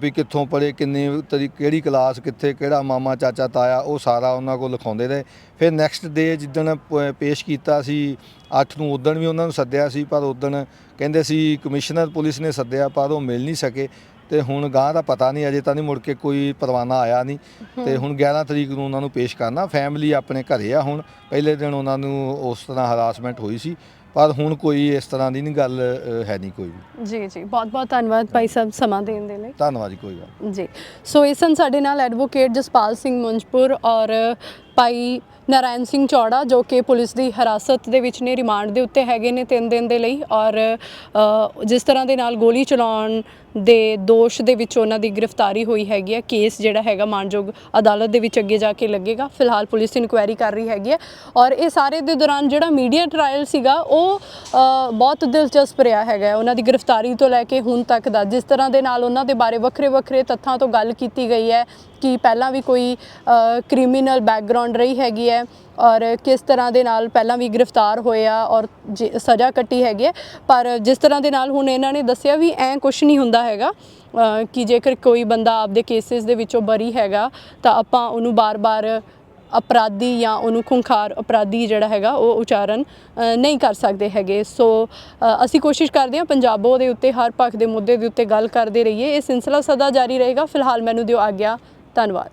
ਵੀ ਕਿੱਥੋਂ ਪੜ੍ਹੇ ਕਿੰਨੇ ਤਰੀ ਕਿਹੜੀ ਕਲਾਸ ਕਿੱਥੇ ਕਿਹੜਾ ਮਾਮਾ ਚਾਚਾ ਤਾਇਆ ਉਹ ਸਾਰਾ ਉਹਨਾਂ ਕੋਲ ਲਿਖਾਉਂਦੇ ਰਹੇ। ਫਿਰ ਨੈਕਸਟ ਡੇ ਜਿੱਦਣ ਪੇਸ਼ ਕੀਤਾ ਸੀ 8 ਨੂੰ ਉਦਣ ਵੀ ਉਹਨਾਂ ਨੂੰ ਸੱਦਿਆ ਸੀ ਪਰ ਉਦਣ ਕਹਿੰਦੇ ਸੀ ਕਮਿਸ਼ਨਰ ਪੁਲਿਸ ਨੇ ਸੱਦਿਆ ਪਰ ਉਹ ਮਿਲ ਨਹੀਂ ਸਕੇ। ਤੇ ਹੁਣ ਗਾਂ ਦਾ ਪਤਾ ਨਹੀਂ ਅਜੇ ਤਾਂ ਨਹੀਂ ਮੁੜ ਕੇ ਕੋਈ ਪਰਵਾਨਾ ਆਇਆ ਨਹੀਂ। ਤੇ ਹੁਣ 11 ਤਰੀਕ ਨੂੰ ਉਹਨਾਂ ਨੂੰ ਪੇਸ਼ ਕਰਨਾ। ਫੈਮਿਲੀ ਆਪਣੇ ਘਰੇ ਆ ਹੁਣ। ਪਹਿਲੇ ਦਿਨ ਉਹਨਾਂ ਨੂੰ ਉਸ ਤਰ੍ਹਾਂ ਹਰਾਸਮੈਂਟ ਹੋਈ ਸੀ। ਪਰ ਹੁਣ ਕੋਈ ਇਸ ਤਰ੍ਹਾਂ ਦੀ ਨਹੀਂ ਗੱਲ ਹੈ ਨਹੀਂ ਕੋਈ ਵੀ। ਜੀ ਜੀ। ਬਹੁਤ ਬਹੁਤ ਧੰਨਵਾਦ ਭਾਈ ਸਾਹਿਬ ਸਮਾਂ ਦੇਣ ਦੇ ਲਈ। ਧੰਨਵਾਦ ਜੀ ਕੋਈ ਗੱਲ। ਜੀ। ਸੋ ਇਸ ਸਨ ਸਾਡੇ ਨਾਲ ਐਡਵੋਕੇਟ ਜਸਪਾਲ ਸਿੰਘ ਮੁੰਜਪੁਰ ਔਰ ਭਾਈ ਨਾਰਾਇਣ ਸਿੰਘ ਚੌੜਾ, ਜੋ ਕਿ ਪੁਲਿਸ ਦੀ ਹਿਰਾਸਤ ਦੇ ਵਿੱਚ ਨੇ, ਰਿਮਾਂਡ ਦੇ ਉੱਤੇ ਹੈਗੇ ਨੇ 3 ਦਿਨ ਦੇ ਲਈ ਔਰ ਜਿਸ ਤਰ੍ਹਾਂ ਦੇ ਨਾਲ ਗੋਲੀ ਚਲਾਉਣ ਦੇ ਦੋਸ਼ ਦੇ ਵਿੱਚ ਉਹਨਾਂ ਦੀ ਗ੍ਰਿਫਤਾਰੀ ਹੋਈ ਹੈਗੀ ਹੈ। ਕੇਸ ਜਿਹੜਾ ਹੈਗਾ ਮਾਨਯੋਗ ਅਦਾਲਤ ਦੇ ਵਿੱਚ ਅੱਗੇ ਜਾ ਕੇ ਲੱਗੇਗਾ। ਫਿਲਹਾਲ ਪੁਲਿਸ ਇਨਕੁਆਇਰੀ ਕਰ ਰਹੀ ਹੈਗੀ ਹੈ ਔਰ ਇਹ ਸਾਰੇ ਦੇ ਦੌਰਾਨ ਜਿਹੜਾ ਮੀਡੀਆ ਟ੍ਰਾਇਲ ਸੀਗਾ, ਉਹ ਬਹੁਤ ਦਿਲਚਸਪ ਰਿਹਾ ਹੈਗਾ ਉਹਨਾਂ ਦੀ ਗ੍ਰਿਫਤਾਰੀ ਤੋਂ ਲੈ ਕੇ ਹੁਣ ਤੱਕ ਦਾ, ਜਿਸ ਤਰ੍ਹਾਂ ਦੇ ਨਾਲ ਉਹਨਾਂ ਦੇ ਬਾਰੇ ਵੱਖਰੇ ਵੱਖਰੇ ਤੱਥਾਂ ਤੋਂ ਗੱਲ ਕੀਤੀ ਗਈ ਹੈ ਕਿ ਪਹਿਲਾਂ ਵੀ ਕੋਈ ਕ੍ਰਿਮੀਨਲ ਬੈਕਗ੍ਰਾਉਂਡ ਰਹੀ ਹੈਗੀ ਹੈ ਔਰ ਕਿਸ ਤਰ੍ਹਾਂ ਦੇ ਨਾਲ ਪਹਿਲਾਂ ਵੀ ਗ੍ਰਿਫਤਾਰ ਹੋਇਆ ਔਰ ਜੇ- ਸਜ਼ਾ ਕੱਟੀ ਹੈਗੀ ਹੈ। ਪਰ ਜਿਸ ਤਰ੍ਹਾਂ ਦੇ ਨਾਲ ਹੁਣ ਇਹਨਾਂ ਨੇ ਦੱਸਿਆ ਵੀ ਐ ਕੁਝ ਨਹੀਂ ਹੁੰਦਾ ਹੈਗਾ ਕਿ ਜੇਕਰ ਕੋਈ ਬੰਦਾ ਆਪਦੇ ਕੇਸਿਸ ਦੇ ਵਿੱਚੋਂ ਬਰੀ ਹੈਗਾ ਤਾਂ ਆਪਾਂ ਉਹਨੂੰ ਬਾਰ-ਬਾਰ ਅਪਰਾਧੀ ਜਾਂ ਉਹਨੂੰ ਖੁੰਖਾਰ ਅਪਰਾਧੀ ਜਿਹੜਾ ਹੈਗਾ ਉਹ ਉਚਾਰਨ ਨਹੀਂ ਕਰ ਸਕਦੇ ਹੈਗੇ। ਸੋ ਅਸੀਂ ਕੋਸ਼ਿਸ਼ ਕਰਦੇ ਹਾਂ ਪੰਜਾਬੋ ਦੇ ਉੱਤੇ, ਹਰ ਪੱਖ ਦੇ ਮੁੱਦੇ ਦੇ ਉੱਤੇ ਗੱਲ ਕਰਦੇ ਰਹੀਏ। ਇਹ ਸਿਲਸਿਲਾ ਸਦਾ ਜਾਰੀ ਰਹੇਗਾ। ਫਿਲਹਾਲ ਮੈਨੂੰ ਦਿਓ ਆਗਿਆ। ਧੰਨਵਾਦ।